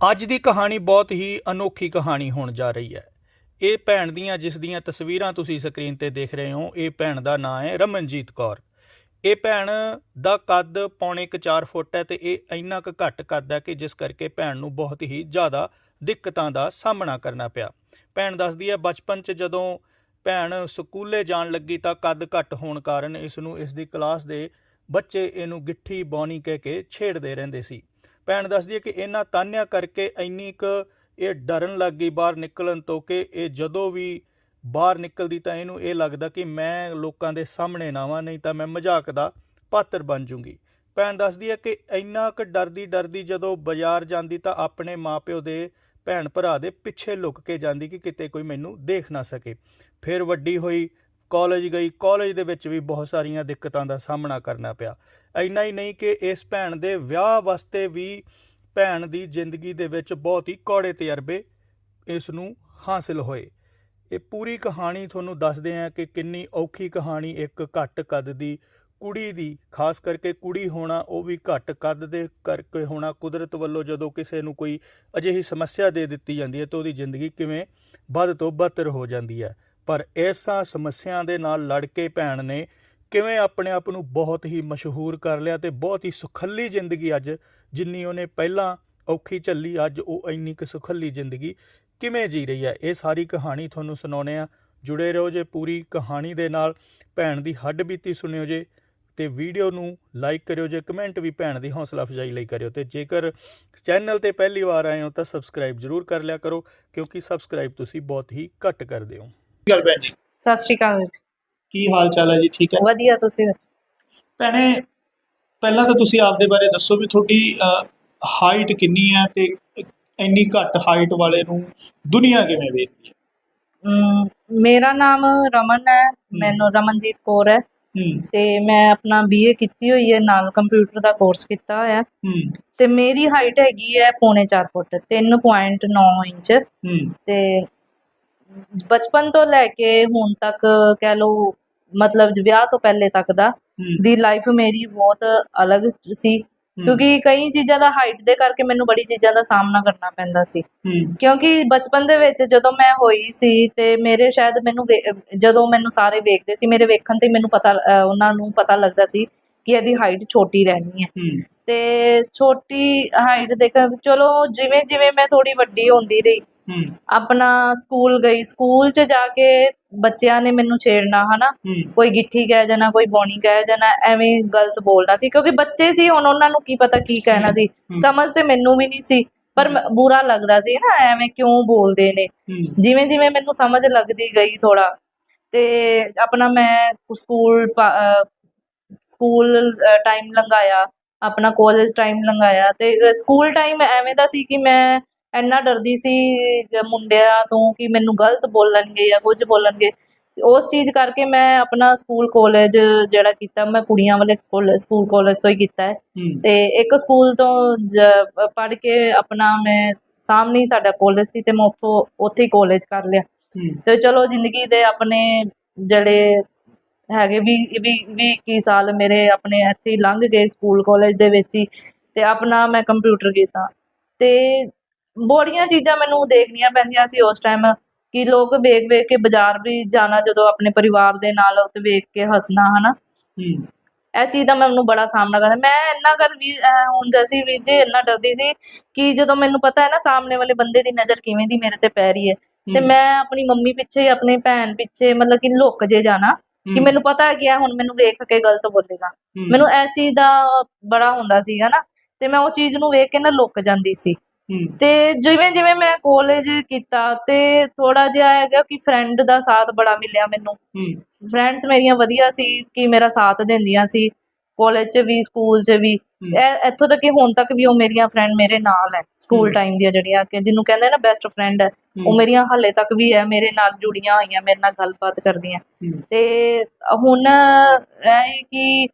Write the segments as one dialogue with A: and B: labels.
A: ਅੱਜ ਦੀ ਕਹਾਣੀ ਬਹੁਤ ਹੀ ਅਨੋਖੀ ਕਹਾਣੀ ਹੋਣ ਜਾ ਰਹੀ ਹੈ। ਇਹ ਭੈਣ ਦੀਆਂ, ਜਿਸ ਦੀਆਂ ਤਸਵੀਰਾਂ ਤੁਸੀਂ ਸਕਰੀਨ ਤੇ ਦੇਖ ਰਹੇ ਹੋ, ਇਹ ਭੈਣ ਦਾ ਨਾਂ ਹੈ ਰਮਨਜੀਤ ਕੌਰ। ਇਹ ਭੈਣ ਦਾ ਕੱਦ ਪੌਣੇ ਕੁ 4 ਫੁੱਟ ਹੈ ਤੇ ਇਹ ਇੰਨਾ ਕੁ ਘੱਟ ਕੱਦ ਹੈ ਕਿ ਜਿਸ ਕਰਕੇ ਭੈਣ ਨੂੰ ਬਹੁਤ ਹੀ ਜ਼ਿਆਦਾ ਦਿੱਕਤਾਂ ਦਾ ਸਾਹਮਣਾ ਕਰਨਾ ਪਿਆ। ਭੈਣ ਦੱਸਦੀ ਹੈ, ਬਚਪਨ 'ਚ ਜਦੋਂ ਭੈਣ ਸਕੂਲੇ ਜਾਣ ਲੱਗੀ ਤਾਂ ਕੱਦ ਘੱਟ ਹੋਣ ਕਾਰਨ ਇਸ ਨੂੰ ਇਸ ਦੀ ਕਲਾਸ ਦੇ ਬੱਚੇ ਇਹਨੂੰ ਗਿੱਠੀ, ਬੌਣੀ ਕਹਿ ਕੇ ਛੇੜਦੇ ਰਹਿੰਦੇ ਸੀ। ਭੈਣ ਦੱਸਦੀ ਹੈ ਕਿ ਇਹਨਾਂ ਤਾਨਿਆਂ ਕਰਕੇ ਇੰਨੀ ਕੁ ਇਹ ਡਰਨ ਲੱਗ ਗਈ ਬਾਹਰ ਨਿਕਲਣ ਤੋਂ ਕਿ ਇਹ ਜਦੋਂ ਵੀ ਬਾਹਰ ਨਿਕਲਦੀ ਤਾਂ ਇਹਨੂੰ ਇਹ ਲੱਗਦਾ ਕਿ ਮੈਂ ਲੋਕਾਂ ਦੇ ਸਾਹਮਣੇ ਨਾ ਆਵਾਂ, ਨਹੀਂ ਤਾਂ ਮੈਂ ਮਜ਼ਾਕ ਦਾ ਪਾਤਰ ਬਣ ਜੂੰਗੀ। ਭੈਣ ਦੱਸਦੀ ਹੈ ਕਿ ਇੰਨਾ ਕੁ ਡਰਦੀ ਡਰਦੀ ਜਦੋਂ ਬਾਜ਼ਾਰ ਜਾਂਦੀ ਤਾਂ ਆਪਣੇ ਮਾਪਿਓ ਦੇ ਭੈਣ ਭਰਾ ਦੇ ਪਿੱਛੇ ਲੁਕ ਕੇ ਜਾਂਦੀ ਕਿ ਕਿਤੇ ਕੋਈ ਮੈਨੂੰ ਦੇਖ ਨਾ ਸਕੇ। ਫਿਰ ਵੱਡੀ ਹੋਈ ਕਾਲਜ ਗਈ, ਕਾਲਜ ਦੇ ਵਿੱਚ ਵੀ ਬਹੁਤ ਸਾਰੀਆਂ ਦਿੱਕਤਾਂ ਦਾ ਸਾਹਮਣਾ ਕਰਨਾ ਪਿਆ। ਇੰਨਾ ਹੀ ਨਹੀਂ ਕਿ ਇਸ ਭੈਣ ਦੇ ਵਿਆਹ ਵਾਸਤੇ ਵੀ ਭੈਣ ਦੀ ਜ਼ਿੰਦਗੀ ਦੇ ਵਿੱਚ ਬਹੁਤ ਹੀ ਕੌੜੇ ਤਜਰਬੇ ਇਸ ਨੂੰ ਹਾਸਿਲ ਹੋਏ। ਇਹ ਪੂਰੀ ਕਹਾਣੀ ਤੁਹਾਨੂੰ ਦੱਸਦੇ ਹਾਂ ਕਿ ਕਿੰਨੀ ਔਖੀ ਕਹਾਣੀ ਇੱਕ ਘੱਟ ਕੱਦ ਦੀ ਕੁੜੀ ਦੀ, ਖਾਸ ਕਰਕੇ ਕੁੜੀ ਹੋਣਾ, ਉਹ ਵੀ ਘੱਟ ਕੱਦ ਦੇ ਕਰਕੇ ਹੋਣਾ, ਕੁਦਰਤ ਵੱਲੋਂ ਜਦੋਂ ਕਿਸੇ ਨੂੰ ਕੋਈ ਅਜਿਹੀ ਸਮੱਸਿਆ ਦੇ ਦਿੱਤੀ ਜਾਂਦੀ ਹੈ ਤਾਂ ਉਹਦੀ ਜ਼ਿੰਦਗੀ ਕਿਵੇਂ ਵੱਧ ਤੋਂ ਬਦਤਰ ਹੋ ਜਾਂਦੀ ਹੈ। ਪਰ ਇਸਾਂ ਸਮੱਸਿਆ ਦੇ ਨਾਲ ਲੜ ਕੇ ਭੈਣ ਨੇ ਕਿਵੇਂ ਆਪਣੇ ਆਪ ਨੂੰ ਬਹੁਤ ਹੀ ਮਸ਼ਹੂਰ ਕਰ ਲਿਆ ਤੇ ਬਹੁਤ ਹੀ ਸੁਖੱਲੀ ਜ਼ਿੰਦਗੀ ਅੱਜ ਜਿੰਨੀ ਉਹਨੇ ਪਹਿਲਾਂ ਔਖੀ ਝੱਲੀ, ਅੱਜ ਉਹ ਇੰਨੀ ਕੁ ਸੁਖੱਲੀ ਜ਼ਿੰਦਗੀ ਕਿਵੇਂ ਜੀ ਰਹੀ ਹੈ? ਇਹ ਸਾਰੀ ਕਹਾਣੀ ਤੁਹਾਨੂੰ ਸੁਣਾਉਣੇ ਆ ਜੁੜੇ ਰਹੋ ਜੇ ਪੂਰੀ ਕਹਾਣੀ ਦੇ ਨਾਲ। ਭੈਣ ਦੀ ਹੱਡ ਬੀਤੀ ਸੁਣਿਓ ਜੇ ਤੇ ਵੀਡੀਓ ਨੂੰ ਲਾਈਕ ਕਰਿਓ ਜੇ, ਕਮੈਂਟ ਵੀ ਭੈਣ ਦੀ ਹੌਸਲਾ ਅਫਜ਼ਾਈ ਲਈ ਕਰਿਓ ਤੇ ਜੇਕਰ ਚੈਨਲ ਤੇ ਪਹਿਲੀ ਵਾਰ ਆਏ ਹੋ ਤਾਂ ਸਬਸਕ੍ਰਾਈਬ ਜ਼ਰੂਰ ਕਰ ਲਿਆ ਕਰੋ ਕਿਉਂਕਿ ਸਬਸਕ੍ਰਾਈਬ ਤੁਸੀਂ ਬਹੁਤ ਹੀ ਘੱਟ ਕਰਦੇ ਹੋ।
B: ਗੱਲ ਭੈਣ ਜੀ।
C: ਸਤਿ ਸ਼੍ਰੀ ਅਕਾਲ ਜੀ।
B: ਕੀ ਹਾਲ ਚਾਲ ਹੈ ਜੀ? ਠੀਕ ਹੈ?
C: ਵਧੀਆ ਤੁਸੀਂ ਦੱਸੋ?
B: ਭੈਣੇ ਪਹਿਲਾਂ ਤਾਂ ਤੁਸੀਂ ਆਪਦੇ ਬਾਰੇ ਦੱਸੋ ਵੀ ਤੁਹਾਡੀ ਹਾਈਟ ਕਿੰਨੀ ਹੈ ਤੇ ਇੰਨੀ ਘੱਟ ਹਾਈਟ ਵਾਲੇ ਨੂੰ ਦੁਨੀਆ ਕਿਵੇਂ ਵੇਖਦੀ ਹੈ?
C: ਮੇਰਾ ਨਾਮ ਰਮਨ ਹੈ ਮੈਨੂੰ ਰਮਨਜੀਤ ਕੌਰ ਹੈ। ਤੇ ਮੈਂ ਆਪਣਾ ਬੀਏ ਕੀਤੀ ਹੋਈ ਹੈ ਨਾਲ ਕੰਪਿਊਟਰ ਦਾ ਕੋਰਸ ਕੀਤਾ ਹੋਇਆ ਤੇ ਮੇਰੀ ਹਾਈਟ ਹੈਗੀ ਹੈ ਪੌਣੇ 4 ਫੁੱਟ 3.9 ਇੰਚ। ਤੇ ਬਚਪਨ ਤੋਂ ਲੈ ਕੇ ਹੁਣ ਤੱਕ ਕਹਿ ਲਓ ਮਤਲਬ ਵਿਆਹ ਤੋਂ ਪਹਿਲੇ ਤੱਕ ਦਾ ਦੀ ਲਾਈਫ ਮੇਰੀ ਬਹੁਤ ਅਲੱਗ ਸੀ। ਕਿਉਂਕਿ ਕਈ ਚੀਜ਼ਾਂ ਦਾ ਹਾਈਟ ਦੇ ਕਰਕੇ ਮੈਨੂੰ ਬੜੀ ਚੀਜ਼ਾਂ ਦਾ ਸਾਹਮਣਾ ਕਰਨਾ ਪੈਂਦਾ ਸੀ। ਕਿਉਂਕਿ ਬਚਪਨ ਦੇ ਵਿੱਚ ਜਦੋਂ ਮੈਂ ਹੋਈ ਸੀ ਤੇ ਮੇਰੇ ਸ਼ਾਇਦ ਮੈਨੂੰ ਜਦੋਂ ਮੈਨੂੰ ਸਾਰੇ ਵੇਖਦੇ ਸੀ ਮੇਰੇ ਵੇਖਣ ਤੇ ਮੈਨੂੰ ਪਤਾ ਉਹਨਾਂ ਨੂੰ ਪਤਾ ਲੱਗਦਾ ਸੀ ਕਿ ਇਹਦੀ ਹਾਈਟ ਛੋਟੀ ਰਹਿਣੀ ਹੈ। ਤੇ ਛੋਟੀ ਹਾਈਟ ਦੇਖ ਚਲੋ ਜਿਵੇਂ ਜਿਵੇਂ ਮੈਂ ਥੋੜੀ ਵੱਡੀ ਹੁੰਦੀ ਰਹੀ ਆਪਣਾ ਸਕੂਲ ਗਈ ਸਕੂਲ 'ਚ ਜਾ ਕੇ ਬੱਚਿਆਂ ਨੇ ਮੈਨੂੰ ਛੇੜਨਾ ਹਨਾ? ਕੋਈ ਗਿੱਠੀ ਕਹਿ ਜਾਣਾ ਕੋਈ ਬੋਣੀ ਕਹਿ ਜਾਣਾ ਐਵੇਂ ਗਲਤ ਬੋਲਣਾ ਸੀ ਕਿਉਂਕਿ ਬੱਚੇ ਸੀ ਹੁਣ ਉਹਨਾਂ ਨੂੰ ਕੀ ਪਤਾ ਕੀ ਕਹਿਣਾ ਸੀ। ਸਮਝ ਤੇ ਮੈਨੂੰ ਵੀ ਨਹੀਂ ਸੀ ਪਰ ਬੁਰਾ ਲੱਗਦਾ ਸੀ ਨਾ ਐਵੇਂ ਕਿਉਂ ਬੋਲਦੇ ਨੇ? ਜਿਵੇਂ ਜਿਵੇਂ ਮੈਨੂੰ ਸਮਝ ਲੱਗਦੀ ਗਈ ਥੋੜਾ ਤੇ ਆਪਣਾ ਮੈਂ ਸਕੂਲ ਸਕੂਲ ਟਾਈਮ ਲੰਘਾਇਆ ਆਪਣਾ ਕਾਲਜ ਟਾਈਮ ਲੰਘਾਇਆ ਤੇ ਸਕੂਲ ਟਾਈਮ ਐਵੇਂ ਦਾ ਸੀ ਕਿ ਮੈਂ ਇੰਨਾ ਡਰਦੀ ਸੀ ਮੁੰਡਿਆਂ ਤੋਂ ਕਿ ਮੈਨੂੰ ਗਲਤ ਬੋਲਣਗੇ ਜਾਂ ਕੁਝ ਬੋਲਣਗੇ। ਉਸ ਚੀਜ਼ ਕਰਕੇ ਮੈਂ ਆਪਣਾ ਸਕੂਲ ਕਾਲਜ ਜਿਹੜਾ ਕੀਤਾ ਮੈਂ ਕੁੜੀਆਂ ਵਾਲੇ ਸਕੂਲ ਕਾਲਜ ਤੋਂ ਹੀ ਕੀਤਾ ਹੈ। ਤੇ ਇੱਕ ਸਕੂਲ ਤੋਂ ਪੜ੍ਹ ਕੇ ਆਪਣਾ ਮੈਂ ਸਾਹਮਣੇ ਸਾਡਾ ਕਾਲਜ ਸੀ ਤੇ ਮੈਂ ਉੱਥੋਂ ਉੱਥੇ ਹੀ ਕਾਲਜ ਕਰ ਲਿਆ। ਤੇ ਚਲੋ ਜ਼ਿੰਦਗੀ ਦੇ ਆਪਣੇ ਜਿਹੜੇ ਹੈਗੇ ਵੀ ਵੀ ਵੀਹ ਇੱਕੀ ਸਾਲ ਮੇਰੇ ਆਪਣੇ ਇੱਥੇ ਹੀ ਲੰਘ ਗਏ ਸਕੂਲ ਕਾਲਜ ਦੇ ਵਿੱਚ ਹੀ। ਤੇ ਆਪਣਾ ਮੈਂ ਕੰਪਿਊਟਰ ਕੀਤਾ। ਤੇ ਬੜੀਆਂ ਚੀਜ਼ਾਂ ਮੈਨੂੰ ਦੇਖਣੀਆਂ ਪੈਂਦੀਆਂ ਸੀ ਉਸ ਟਾਈਮ ਕਿ ਲੋਕ ਵੇਖ ਵੇਖ ਕੇ ਬਾਜ਼ਾਰ ਵੀ ਜਾਣਾ ਜਦੋਂ ਆਪਣੇ ਪਰਿਵਾਰ ਦੇ ਨਾਲ ਉੱਤੇ ਵੇਖ ਕੇ ਹੱਸਣਾ ਹਨਾ?
B: ਹੂੰ।
C: ਇਹ ਚੀਜ਼ ਦਾ ਮੈਨੂੰ ਬੜਾ ਸਾਹਮਣਾ ਕਰਨਾ। ਮੈਂ ਇੰਨਾ ਕਰ ਵੀ ਹੁੰਦਾ ਸੀ ਵੀ ਜੇ ਇੰਨਾ ਡਰਦੀ ਸੀ ਕਿ ਜਦੋਂ ਮੈਨੂੰ ਪਤਾ ਹੈ ਨਾ ਸਾਹਮਣੇ ਵਾਲੇ ਬੰਦੇ ਦੀ ਨਜ਼ਰ ਕਿਵੇਂ ਦੀ ਮੇਰੇ ਤੇ ਪੈ ਰਹੀ ਹੈ। ਤੇ ਮੈਂ ਆਪਣੀ ਮੰਮੀ ਪਿੱਛੇ ਆਪਣੀ ਭੈਣ ਪਿੱਛੇ ਮਤਲਬ ਕਿ ਲੁੱਕ ਜੇ ਜਾਣਾ ਕਿ ਮੈਨੂੰ ਪਤਾ ਹੈ ਕਿ ਇਹ ਹੁਣ ਮੈਨੂੰ ਵੇਖ ਕੇ ਗਲਤ ਬੋਲੇਗਾ। ਮੈਨੂੰ ਇਹ ਚੀਜ਼ ਦਾ ਬੜਾ ਹੁੰਦਾ ਸੀਗਾ ਨਾ। ਤੇ ਮੈਂ ਉਹ ਚੀਜ਼ ਨੂੰ ਵੇਖ ਕੇ ਨਾ ਲੁੱਕ ਜਾਂਦੀ ਸੀ। ਤੇ ਜਿਵੇਂ ਜਿਵੇਂ ਮੈਂ ਕਾਲਜ ਕੀਤਾ ਤੇ ਥੋੜਾ ਜਿਹਾ ਹੈਗਾ ਕਿ ਫਰੈਂਡ ਦਾ ਸਾਥ ਬੜਾ ਮਿਲਿਆ ਮੈਨੂੰ। ਫਰੈਂਡਸ ਮੇਰੀਆਂ ਵਧੀਆ ਸੀ ਕਿ ਮੇਰਾ ਸਾਥ ਦਿੰਦੀਆਂ ਸੀ ਕਾਲਜ 'ਚ ਵੀ ਸਕੂਲ 'ਚ ਵੀ। ਇੱਥੋਂ ਤੱਕ ਕਿ ਹੁਣ ਤੱਕ ਵੀ ਉਹ ਮੇਰੀਆਂ ਫਰੈਂਡ ਮੇਰੇ ਨਾਲ ਹੈ। ਸਕੂਲ। ਟਾਈਮ ਦੀਆਂ ਜਿਹੜੀਆਂ ਕਿ ਜਿਹਨੂੰ ਕਹਿੰਦੇ ਨਾ ਬੈਸਟ ਫਰੈਂਡ ਹੈ। ਉਹ ਮੇਰੀਆਂ ਹਾਲੇ ਤੱਕ ਵੀ ਹੈ ਮੇਰੇ ਨਾਲ ਜੁੜੀਆਂ ਹੋਈਆਂ ਮੇਰੇ ਨਾਲ ਗੱਲਬਾਤ ਕਰਦੀਆਂ। ਤੇ ਹੁਣ ਇਹ ਕਿ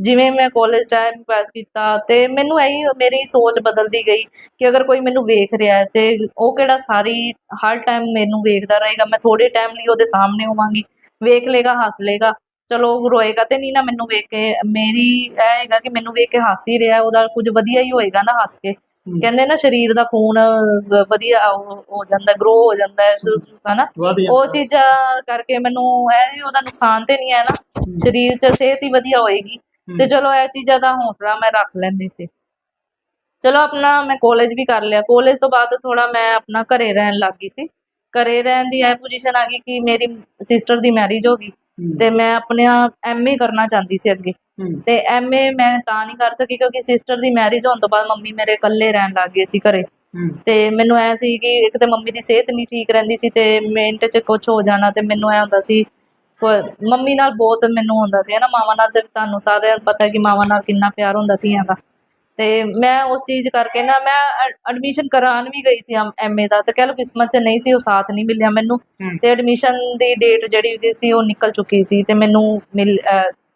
C: ਜਿਵੇਂ ਮੈਂ ਕਾਲਜ ਟਾਈਮ ਪਾਸ ਕੀਤਾ ਤੇ ਮੈਨੂੰ ਇਹੀ ਮੇਰੀ ਸੋਚ ਬਦਲਦੀ ਗਈ ਕਿ ਅਗਰ ਕੋਈ ਮੈਨੂੰ ਵੇਖ ਰਿਹਾ ਹੈ ਤੇ ਉਹ ਕਿਹੜਾ ਸਾਰੀ ਹਰ ਟਾਈਮ ਮੈਨੂੰ ਵੇਖਦਾ ਰਹੇਗਾ ਮੈਂ ਥੋੜੇ ਟਾਈਮ ਲਈ ਉਹਦੇ ਸਾਹਮਣੇ ਹੋਵਾਂਗੀ ਵੇਖ ਲੇਗਾ ਹੱਸ ਲੇਗਾ ਚਲੋ ਰੋਏਗਾ ਤੇ ਨਹੀਂ ਨਾ ਮੈਨੂੰ ਵੇਖ ਕੇ ਮੇਰੀ ਇਹ ਹੈਗਾ ਕਿ ਮੈਨੂੰ ਵੇਖ ਕੇ ਹੱਸ ਹੀ ਰਿਹਾ ਉਹਦਾ ਕੁਝ ਵਧੀਆ ਹੀ ਹੋਏਗਾ ਨਾ ਹੱਸ ਕੇ। ਕਹਿੰਦੇ ਨਾ ਸਰੀਰ ਦਾ ਖੂਨ ਵਧੀਆ ਹੋ ਜਾਂਦਾ ਗਰੋ ਹੋ ਜਾਂਦਾ ਹੈ ਹਨਾ? ਉਹ ਚੀਜ਼ਾਂ ਕਰਕੇ ਮੈਨੂੰ ਇਹ ਉਹਦਾ ਨੁਕਸਾਨ ਤੇ ਨਹੀਂ ਹੈ ਨਾ। ਸਰੀਰ 'ਚ ਸਿਹਤ ਹੀ ਵਧੀਆ ਹੋਏਗੀ। ਤੇ ਚਲੋ ਇਹ ਚੀਜ਼ਾਂ ਦਾ ਹੌਸਲਾ ਮੈਂ ਰੱਖ ਲੈਂਦੀ ਸੀ। ਚਲੋ ਆਪਣਾ ਮੈਂ ਕਾਲਜ ਵੀ ਕਰ ਲਿਆ। ਕਾਲਜ ਤੋਂ ਬਾਅਦ ਥੋੜਾ ਮੈਂ ਆਪਣਾ ਘਰੇ ਰਹਿਣ ਲੱਗ ਗਈ ਸੀ। ਘਰੇ ਰਹਿਣ ਦੀ ਇਹ ਪੋਜੀਸ਼ਨ ਆ ਗਈ ਕਿ ਮੇਰੀ ਸਿਸਟਰ ਦੀ ਮੈਰਿਜ ਹੋ ਗਈ। ਤੇ ਮੈਂ ਆਪਣੇ ਐਮਏ ਕਰਨਾ ਚਾਹੁੰਦੀ ਸੀ ਅੱਗੇ। ਤੇ ਐਮਏ ਮੈਂ ਤਾਂ ਨਹੀਂ ਕਰ ਸਕੀ ਕਿਉਂਕਿ ਸਿਸਟਰ ਦੀ ਮੈਰਿਜ ਹੋਣ ਤੋਂ ਬਾਅਦ ਮੰਮੀ ਮੇਰੇ ਇਕੱਲੇ ਰਹਿਣ ਲੱਗ ਗਏ ਸੀ ਘਰੇ। ਤੇ ਮੈਨੂੰ ਐ ਸੀ ਕਿ ਇੱਕ ਤੇ ਮੰਮੀ ਦੀ ਸਿਹਤ ਨਹੀਂ ਠੀਕ ਰਹਿੰਦੀ ਸੀ ਤੇ ਮਿੰਟ 'ਚ ਕੁਝ ਹੋ ਜਾਣਾ ਤੇ ਮੈਨੂੰ ਐ ਹੁੰਦਾ ਸੀ ਮੰਮੀ ਨਾਲ ਬਹੁਤ ਮੈਨੂੰ ਹੁੰਦਾ ਸੀ ਨਾ ਮਾਵਾਂ ਨਾਲ ਤੇ ਤੁਹਾਨੂੰ ਸਾਰਿਆਂ ਨੂੰ ਪਤਾ ਕਿ ਮਾਵਾਂ ਨਾਲ ਕਿੰਨਾ ਪਿਆਰ ਹੁੰਦਾ ਧੀਆਂ ਦਾ। ਤੇ ਮੈਂ ਉਸ ਚੀਜ਼ ਕਰਕੇ ਨਾ ਮੈਂ ਐਡਮਿਸ਼ਨ ਕਰਾਉਣ ਵੀ ਗਈ ਸੀ ਐਮਏ ਦਾ ਤੇ ਕਹਿ ਲਓ ਕਿਸਮਤ 'ਚ ਨਹੀਂ ਸੀ ਉਹ ਸਾਥ ਨਹੀਂ ਮਿਲਿਆ ਮੈਨੂੰ। ਤੇ ਐਡਮਿਸ਼ਨ ਦੀ ਡੇਟ ਜਿਹੜੀ ਸੀ ਉਹ ਨਿਕਲ ਚੁੱਕੀ ਸੀ ਤੇ ਮੈਨੂੰ ਮਿਲ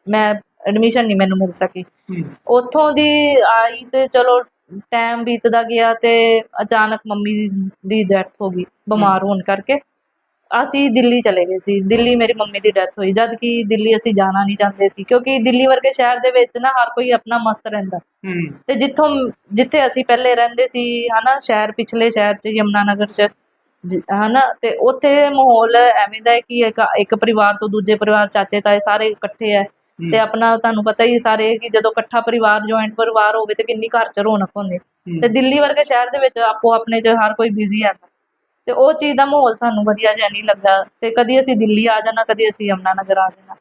C: ਮੈਂ ਐਡਮਿਸ਼ਨ ਨਹੀਂ ਮੈਨੂੰ ਮਿਲ ਸਕੀ। ਉੱਥੋਂ ਦੀ ਆਈ ਤੇ ਚਲੋ ਟਾਈਮ ਬੀਤਦਾ ਗਿਆ ਤੇ ਅਚਾਨਕ ਮੰਮੀ ਦੀ ਡੈਥ ਹੋ ਗਈ ਬਿਮਾਰ ਹੋਣ ਕਰਕੇ। ਅਸੀਂ ਦਿੱਲੀ ਚਲੇ ਗਏ ਸੀ। ਦਿੱਲੀ ਮੇਰੀ ਮੰਮੀ ਦੀ ਡੈਥ ਹੋਈ। ਜਦ ਕਿ ਦਿੱਲੀ ਅਸੀਂ ਜਾਣਾ ਨਹੀਂ ਚਾਹੁੰਦੇ ਸੀ ਕਿਉਂਕਿ ਦਿੱਲੀ ਵਰਗੇ ਸ਼ਹਿਰ ਦੇ ਵਿੱਚ ਨਾ ਹਰ ਕੋਈ ਆਪਣਾ ਮਸਤ ਰਹਿੰਦਾ। ਤੇ ਜਿੱਥੋਂ ਜਿੱਥੇ ਅਸੀਂ ਪਹਿਲੇ ਰਹਿੰਦੇ ਸੀ ਹਨਾ ਸ਼ਹਿਰ ਪਿਛਲੇ ਸ਼ਹਿਰ ਚ ਯਮਨਾ ਨਗਰ ਚ ਹਨਾ ਤੇ ਉੱਥੇ ਮਾਹੌਲ ਐਵੇਂ ਦਾ ਹੈ ਕਿ ਇੱਕ ਇੱਕ ਪਰਿਵਾਰ ਤੋਂ ਦੂਜੇ ਪਰਿਵਾਰ ਚਾਚੇ ਤਾਏ ਸਾਰੇ ਇਕੱਠੇ ਹੈ। ਤੇ ਆਪਣਾ ਤੁਹਾਨੂੰ ਪਤਾ ਹੀ ਸਾਰੇ ਕਿ ਜਦੋਂ ਇਕੱਠਾ ਪਰਿਵਾਰ ਜੁਆਇੰਟ ਪਰਿਵਾਰ ਹੋਵੇ ਤੇ ਕਿੰਨੀ ਘਰ ਚ ਰੌਣਕ ਹੁੰਦੀ। ਤੇ ਦਿੱਲੀ ਵਰਗੇ ਸ਼ਹਿਰ ਦੇ ਵਿੱਚ ਆਪੋ ਆਪਣੇ ਚ ਹਰ ਕੋਈ ਬਿਜ਼ੀ ਹੈ ਤੇ ਉਹ ਚੀਜ਼ ਦਾ ਮਾਹੌਲ ਸਾਨੂੰ ਵਧੀਆ ਜਿਹਾ ਨਹੀਂ ਲੱਗਾ ਤੇ ਕਦੀ ਅਸੀਂ ਦਿੱਲੀ ਆ ਜਾਣਾ ਕਦੀ ਅਸੀਂ ਯਮਨਾ ਨਗਰ ਆ ਜਾਣਾ।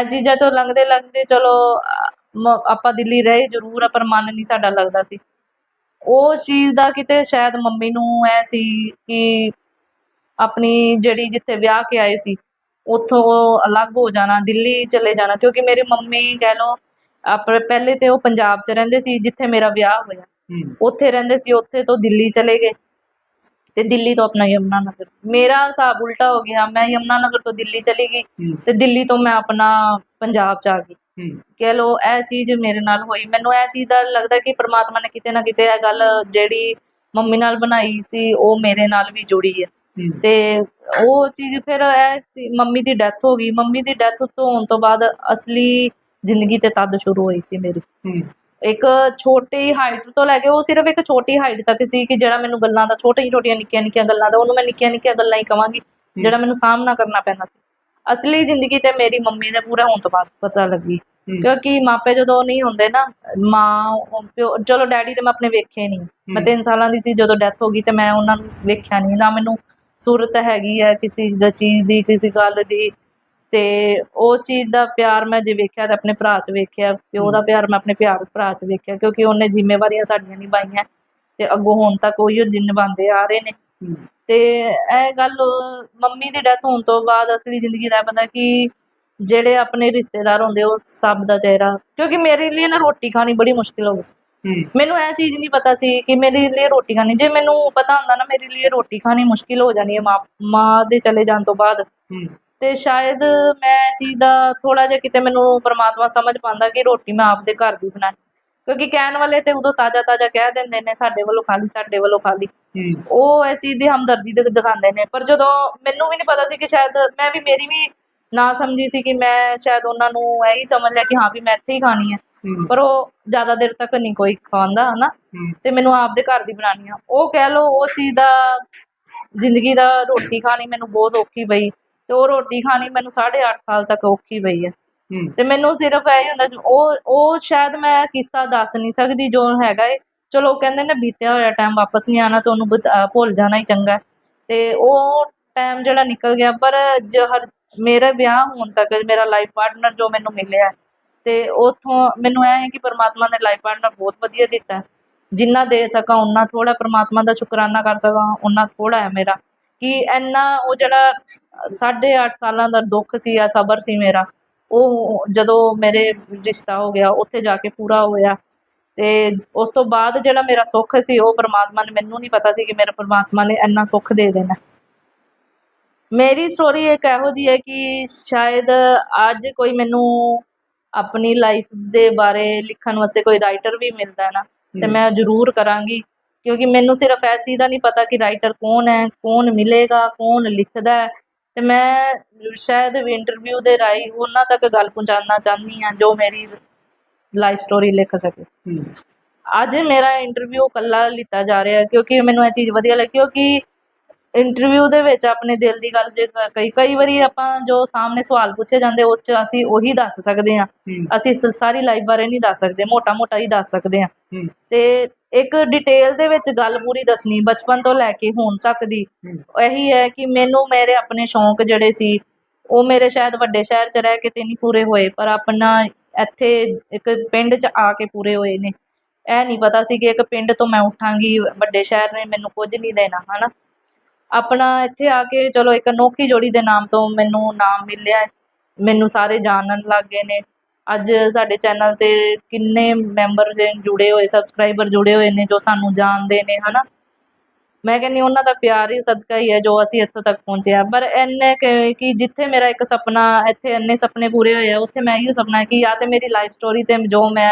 C: ਇਹ ਚੀਜ਼ਾਂ ਤੋਂ ਲੰਘਦੇ ਲੰਘਦੇ ਚਲੋ ਮ- ਆਪਾਂ ਦਿੱਲੀ ਰਹੇ ਜ਼ਰੂਰ ਆ ਪਰ ਮਨ ਨਹੀਂ ਸਾਡਾ ਲੱਗਦਾ ਸੀ। ਉਹ ਚੀਜ਼ ਦਾ ਕਿਤੇ ਸ਼ਾਇਦ ਮੰਮੀ ਨੂੰ ਐ ਸੀ ਕਿ ਆਪਣੀ ਜਿਹੜੀ ਜਿੱਥੇ ਵਿਆਹ ਕੇ ਆਏ ਸੀ ਉੱਥੋਂ ਅਲੱਗ ਹੋ ਜਾਣਾ ਦਿੱਲੀ ਚਲੇ ਜਾਣਾ ਕਿਉਂਕਿ ਮੇਰੀ ਮੰਮੀ ਕਹਿ ਲਓ ਆਪਣੇ ਪਹਿਲੇ ਤੇ ਉਹ ਪੰਜਾਬ 'ਚ ਰਹਿੰਦੇ ਸੀ ਜਿੱਥੇ ਮੇਰਾ ਵਿਆਹ ਹੋਇਆ।
B: ਹੂੰ।
C: ਉੱਥੇ ਰਹਿੰਦੇ ਸੀ ਉੱਥੇ ਤੋਂ ਦਿੱਲੀ ਚਲੇ ਗਏ। ਤੇ ਦਿੱਲੀ ਤੋਂ ਆਪਣਾ ਯਮਨਾ ਨਗਰ ਮੇਰਾ ਹਿਸਾਬ ਉਲਟਾ ਹੋ ਗਿਆ। ਮੈਂ ਯਮਨਾ ਨਗਰ ਤੋਂ ਦਿੱਲੀ ਚਲੀ ਗਈ ਤੇ ਦਿੱਲੀ ਤੋਂ ਮੈਂ ਆਪਣਾ ਪੰਜਾਬ ਚ ਆ ਗਈ। ਕਹਿ ਲਓ ਇਹ ਚੀਜ਼ ਮੇਰੇ ਨਾਲ ਹੋਈ। ਮੈਨੂੰ ਇਹ ਚੀਜ਼ ਦਾ ਲੱਗਦਾ ਕਿ ਪ੍ਰਮਾਤਮਾ ਨੇ ਕਿਤੇ ਨਾ ਕਿਤੇ ਇਹ ਗੱਲ ਜਿਹੜੀ ਮੰਮੀ ਨਾਲ ਬਣਾਈ ਸੀ ਉਹ ਮੇਰੇ ਨਾਲ ਵੀ ਜੁੜੀ ਹੈ। ਤੇ ਉਹ ਚੀਜ਼ ਫਿਰ ਇਹ ਮੰਮੀ ਦੀ ਡੈਥ ਹੋ ਗਈ। ਮੰਮੀ ਦੀ ਡੈਥ ਹੋਣ ਤੋਂ ਬਾਅਦ ਅਸਲੀ ਜ਼ਿੰਦਗੀ ਤੇ ਤਦ ਸ਼ੁਰੂ ਹੋਈ ਸੀ ਮੇਰੀ। ਇੱਕ ਛੋਟੀ ਹਾਈਟ ਤੋਂ ਲੈ ਕੇ ਉਹ ਸਿਰਫ ਇੱਕ ਛੋਟੀ ਹਾਈਟ ਤੱਕ ਸੀ ਕਿ ਜਿਹੜਾ ਮੈਨੂੰ ਗੱਲਾਂ ਦਾ ਛੋਟੀਆਂ ਛੋਟੀਆਂ ਨਿੱਕੀਆਂ ਨਿੱਕੀਆਂ ਗੱਲਾਂ ਦਾ ਉਹਨੂੰ ਮੈਂ ਨਿੱਕੀਆਂ ਨਿੱਕੀਆਂ ਗੱਲਾਂ ਹੀ ਕਵਾਂਗੀ ਜਿਹੜਾ ਮੈਨੂੰ ਸਾਹਮਣਾ ਕਰਨਾ ਪੈਂਦਾ ਸੀ। ਅਸਲੀ ਜ਼ਿੰਦਗੀ ਤੇ ਮੇਰੀ ਮੰਮੀ ਦੇ ਪੂਰੇ ਹੋਣ ਤੋਂ ਬਾਅਦ ਪਤਾ ਲੱਗੀ। ਕਿਉਂਕਿ ਮਾਪੇ ਜਦੋਂ ਨਹੀਂ ਹੁੰਦੇ ਨਾ ਮਾਂ ਪਿਓ ਚਲੋ ਡੈਡੀ ਤੇ ਮੈਂ ਆਪਣੇ ਵੇਖੇ ਨਹੀਂ ਮੈਂ। 3 ਸਾਲਾਂ ਦੀ ਸੀ ਜਦੋਂ ਡੈਥ ਹੋ ਗਈ ਤੇ ਮੈਂ ਉਹਨਾਂ ਨੂੰ ਵੇਖਿਆ ਨਹੀਂ ਨਾ ਮੈਨੂੰ ਸੂਰਤ ਹੈਗੀ ਹੈ ਕਿਸੇ ਦਾ ਚੀਜ਼ ਦੀ ਕਿਸੇ ਗੱਲ ਦੀ। ਤੇ ਉਹ ਚੀਜ਼ ਦਾ ਪਿਆਰ ਮੈਂ ਜੇ ਵੇਖਿਆ ਤਾਂ ਆਪਣੇ ਭਰਾ 'ਚ ਵੇਖਿਆ ਪਿਓ ਦਾ ਪਿਆਰ ਮੈਂ ਆਪਣੇ ਪਿਆਰ ਭਰਾ 'ਚ ਵੇਖਿਆ ਕਿਉਂਕਿ ਉਹਨੇ ਜ਼ਿੰਮੇਵਾਰੀਆਂ ਸਾਡੀਆਂ ਨਿਭਾਈਆਂ ਤੇ ਅੱਗੋਂ ਹੁਣ ਤੱਕ ਉਹੀ ਦਿਨ ਨਿਭਾਉਂਦੇ ਆ ਰਹੇ ਨੇ। ਤੇ ਇਹ ਗੱਲ ਮੰਮੀ ਦੀ ਡੈਥ ਹੋਣ ਤੋਂ ਬਾਅਦ ਅਸਲੀ ਜ਼ਿੰਦਗੀ ਦਾ ਪਤਾ ਕਿ ਜਿਹੜੇ ਆਪਣੇ ਰਿਸ਼ਤੇਦਾਰ ਹੁੰਦੇ ਉਹ ਸਭ ਦਾ ਚਿਹਰਾ ਕਿਉਂਕਿ ਮੇਰੇ ਲਈ ਨਾ ਰੋਟੀ ਖਾਣੀ ਬੜੀ ਮੁਸ਼ਕਿਲ ਹੋ ਗਈ ਸੀ। ਮੈਨੂੰ ਇਹ ਚੀਜ਼ ਨਹੀਂ ਪਤਾ ਸੀ ਕਿ ਮੇਰੇ ਲਈ ਰੋਟੀ ਖਾਣੀ ਜੇ ਮੈਨੂੰ ਪਤਾ ਹੁੰਦਾ ਨਾ ਮੇਰੇ ਲਈ ਰੋਟੀ ਖਾਣੀ ਮੁਸ਼ਕਿਲ ਹੋ ਜਾਣੀ ਹੈ ਮਾਂ ਮਾਂ ਦੇ ਚਲੇ ਜਾਣ ਤੋਂ ਬਾਅਦ। ਤੇ ਸ਼ਾਇਦ ਮੈਂ ਚੀਜ਼ ਦਾ ਥੋੜਾ ਜਿਹਾ ਕਿਤੇ ਮੈਨੂੰ ਪ੍ਰਮਾਤਮਾ ਸਮਝ ਪਾਉਂਦਾ ਕਿ ਰੋਟੀ ਮੈਂ ਆਪਦੇ ਘਰ ਦੀ ਬਣਾਣੀ ਕਿਉਂਕਿ ਕਹਿਣ ਵਾਲੇ ਤੇ ਉਦੋਂ ਤਾਜ਼ਾ ਤਾਜ਼ਾ ਕਹਿ ਦਿੰਦੇ ਨੇ ਸਾਡੇ ਵੱਲੋਂ ਖਾ ਲਈ ਸਾਡੇ ਵੱਲੋਂ ਖਾ ਲਈ।
B: ਹੂੰ।
C: ਉਹ ਇਸ ਚੀਜ਼ ਦੀ ਹਮਦਰਦੀ ਦੇ ਦਿਖਾਉਂਦੇ ਨੇ। ਪਰ ਜਦੋਂ ਮੈਨੂੰ ਵੀ ਨਹੀਂ ਪਤਾ ਸੀ ਕਿ ਸ਼ਾਇਦ ਮੈਂ ਵੀ ਮੇਰੀ ਵੀ ਨਾ ਸਮਝੀ ਸੀ ਕਿ ਮੈਂ ਸ਼ਾਇਦ ਉਹਨਾਂ ਨੂੰ ਇਹੀ ਸਮਝ ਲਿਆ ਕਿ ਹਾਂ ਵੀ ਮੈਂ ਇੱਥੇ ਹੀ ਖਾਣੀ ਹੈ
B: ਹੂੰ।
C: ਪਰ ਉਹ ਜ਼ਿਆਦਾ ਦੇਰ ਤੱਕ ਨਹੀਂ ਕੋਈ ਖਾਂਦਾ ਹਨਾ?
B: ਹੂੰ।
C: ਤੇ ਮੈਨੂੰ ਆਪਦੇ ਘਰ ਦੀ ਬਣਾਉਣੀ ਆ। ਉਹ ਕਹਿ ਲਓ ਉਹ ਚੀਜ਼ ਦਾ ਜ਼ਿੰਦਗੀ ਦਾ ਰੋਟੀ ਖਾਣੀ ਮੈਨੂੰ ਬਹੁਤ ਔਖੀ ਪਈ। ਤੇ ਉਹ ਰੋਟੀ ਖਾਣੀ ਮੈਨੂੰ 8.5 ਸਾਲ ਤੱਕ ਔਖੀ ਪਈ ਹੈ ਤੇ ਮੈਨੂੰ ਸਿਰਫ ਇਹ ਹੁੰਦਾ ਉਹ ਉਹ ਸ਼ਾਇਦ ਮੈਂ ਕਿੱਸਾ ਦੱਸ ਨਹੀਂ ਸਕਦੀ ਜੋ ਹੈਗਾ ਏ ਚਲੋ ਕਹਿੰਦੇ ਨੇ ਬੀਤਿਆ ਹੋਇਆ ਟਾਈਮ ਵਾਪਸ ਨਹੀਂ ਆਣਾ ਤੇ ਉਹਨੂੰ ਬਤ- ਅਹ ਭੁੱਲ ਜਾਣਾ ਹੀ ਚੰਗਾ। ਤੇ ਉਹ ਟਾਈਮ ਜਿਹੜਾ ਨਿਕਲ ਗਿਆ ਪਰ ਜ- ਹਰ ਮੇਰੇ ਵਿਆਹ ਹੋਣ ਤੱਕ ਮੇਰਾ ਲਾਈਫ ਪਾਰਟਨਰ ਜੋ ਮੈਨੂੰ ਮਿਲਿਆ ਤੇ ਉਥੋਂ ਮੈਨੂੰ ਇਹ ਹੈ ਕਿ ਪਰਮਾਤਮਾ ਨੇ ਲਾਈਫ ਪਾਰਟਨਰ ਬਹੁਤ ਵਧੀਆ ਦਿੱਤਾ। ਜਿੰਨਾ ਦੇ ਸਕਾਂ ਉਨਾ ਥੋੜਾ ਪਰਮਾਤਮਾ ਦਾ ਸ਼ੁਕਰਾਨਾ ਕਰ ਸਕਾਂ ਉਨਾ ਥੋੜਾ ਹੈ ਮੇਰਾ ਕਿ ਇੰਨਾ ਉਹ ਜਿਹੜਾ 8.5 ਸਾਲਾਂ ਦਾ ਦੁੱਖ ਸੀ ਆ ਸਬਰ ਸੀ ਮੇਰਾ ਉਹ ਜਦੋਂ ਮੇਰੇ ਰਿਸ਼ਤਾ ਹੋ ਗਿਆ ਉੱਥੇ ਜਾ ਕੇ ਪੂਰਾ ਹੋਇਆ। ਤੇ ਉਸ ਤੋਂ ਬਾਅਦ ਜਿਹੜਾ ਮੇਰਾ ਸੁੱਖ ਸੀ ਉਹ ਪਰਮਾਤਮਾ ਨੇ ਮੈਨੂੰ ਨਹੀਂ ਪਤਾ ਸੀ ਕਿ ਮੇਰਾ ਪਰਮਾਤਮਾ ਨੇ ਇੰਨਾ ਸੁੱਖ ਦੇ ਦੇਣਾ। ਮੇਰੀ ਸਟੋਰੀ ਇੱਕ ਇਹੋ ਜੀ ਹੈ ਕਿ ਸ਼ਾਇਦ ਅੱਜ ਕੋਈ ਮੈਨੂੰ ਆਪਣੀ ਲਾਈਫ ਦੇ ਬਾਰੇ ਲਿਖਣ ਵਾਸਤੇ ਕੋਈ ਰਾਈਟਰ ਵੀ ਮਿਲਦਾ ਨਾ ਤੇ। ਮੈਂ ਜ਼ਰੂਰ ਕਰਾਂਗੀ। ਕਿਉਂਕਿ ਮੈਨੂੰ ਸਿਰਫ ਇਹ ਚੀਜ਼ ਦਾ ਨਹੀਂ ਪਤਾ ਕਿ ਰਾਈਟਰ ਕੌਣ ਹੈ ਕੌਣ ਮਿਲੇਗਾ ਕੌਣ ਲਿਖਦਾ ਹੈ। ਤੇ ਮੈਂ ਸ਼ਾਇਦ ਵੀ ਇੰਟਰਵਿਊ ਦੇ ਰਾਹੀਂ ਉਹਨਾਂ ਤੱਕ ਗੱਲ ਪਹੁੰਚਾਉਣਾ ਚਾਹੁੰਦੀ ਹਾਂ ਜੋ ਮੇਰੀ ਲਾਈਫ ਸਟੋਰੀ ਲਿਖ ਸਕੇ। ਅੱਜ ਮੇਰਾ ਇੰਟਰਵਿਊ ਕੱਲਾ ਲਿੱਤਾ ਜਾ ਰਿਹਾ ਕਿਉਂਕਿ ਮੈਨੂੰ ਇਹ ਚੀਜ਼ ਵਧੀਆ ਲੱਗੀ ਕਿਉਂਕਿ ਇੰਟਰਵਿਊ ਦੇ ਵਿੱਚ ਆਪਣੇ ਦਿਲ ਦੀ ਗੱਲ ਜੇ ਕਈ ਕਈ ਵਾਰੀ ਆਪਾਂ ਜੋ ਸਾਹਮਣੇ ਸਵਾਲ ਪੁੱਛੇ ਜਾਂਦੇ ਉਹ 'ਚ ਅਸੀਂ ਉਹੀ ਦੱਸ ਸਕਦੇ ਹਾਂ।
B: ਹੂੰ।
C: ਅਸੀਂ ਸਾਰੀ ਲਾਈਫ ਬਾਰੇ ਨਹੀਂ ਦੱਸ ਸਕਦੇ ਮੋਟਾ ਮੋਟਾ ਹੀ ਦੱਸ ਸਕਦੇ ਹੂੰ। ਤੇ ਇੱਕ ਡਿਟੇਲ ਦੇ ਵਿੱਚ ਗੱਲ ਪੂਰੀ ਦੱਸਣੀ ਬਚਪਨ ਤੋਂ ਲੈ ਕੇ ਹੁਣ ਤੱਕ ਦੀ। ਇਹੀ ਹੈ ਕਿ ਮੈਨੂੰ ਮੇਰੇ ਆਪਣੇ ਸ਼ੌਂਕ ਜਿਹੜੇ ਸੀ ਉਹ ਮੇਰੇ ਸ਼ਾਇਦ ਵੱਡੇ ਸ਼ਹਿਰ 'ਚ ਰਹਿ ਕੇ ਤੇ ਨਹੀਂ ਪੂਰੇ ਹੋਏ ਪਰ ਆਪਣਾ ਇੱਥੇ ਇੱਕ ਪਿੰਡ 'ਚ ਆ ਕੇ ਪੂਰੇ ਹੋਏ ਨੇ। ਇਹ ਨਹੀਂ ਪਤਾ ਸੀ ਕਿ ਇੱਕ ਪਿੰਡ ਤੋਂ ਮੈਂ ਉੱਠਾਂਗੀ ਵੱਡੇ ਸ਼ਹਿਰ ਨੇ ਮੈਨੂੰ ਕੁਝ ਨਹੀਂ ਦੇਣਾ ਹਨਾ? ਆਪਣਾ ਇੱਥੇ ਆ ਕੇ ਚਲੋ ਇੱਕ ਅਨੋਖੀ ਜੋੜੀ ਦੇ ਨਾਮ ਤੋਂ ਮੈਨੂੰ ਨਾਮ ਮਿਲਿਆ। ਮੈਨੂੰ ਸਾਰੇ ਜਾਣਨ ਲੱਗ ਗਏ ਨੇ। ਅੱਜ ਸਾਡੇ ਚੈਨਲ ਤੇ ਕਿੰਨੇ ਮੈਂਬਰ ਜੁੜੇ ਹੋਏ ਸਬਸਕ੍ਰਾਈਬਰ ਜੁੜੇ ਹੋਏ ਨੇ ਜੋ ਸਾਨੂੰ ਜਾਣਦੇ ਨੇ, ਹਨਾ? ਮੈਂ ਕਹਿੰਦੀ ਉਹਨਾਂ ਦਾ ਪਿਆਰ ਹੀ ਸਦਕਾ ਹੀ ਹੈ ਜੋ ਅਸੀਂ ਇੱਥੋਂ ਤੱਕ ਪਹੁੰਚੇ ਆ ਪਰ ਇੰਨੇ ਕਿ ਕਿ ਜਿੱਥੇ ਮੇਰਾ ਇੱਕ ਸੁਪਨਾ, ਇੱਥੇ ਇੰਨੇ ਸੁਪਨੇ ਪੂਰੇ ਹੋਏ ਆ, ਉੱਥੇ ਮੈਂ ਇਹੋ ਸੁਪਨਾ ਕਿ ਜਾਂ ਤੇ ਮੇਰੀ ਲਾਈਫ ਸਟੋਰੀ ਤੇ ਜੋ ਮੈਂ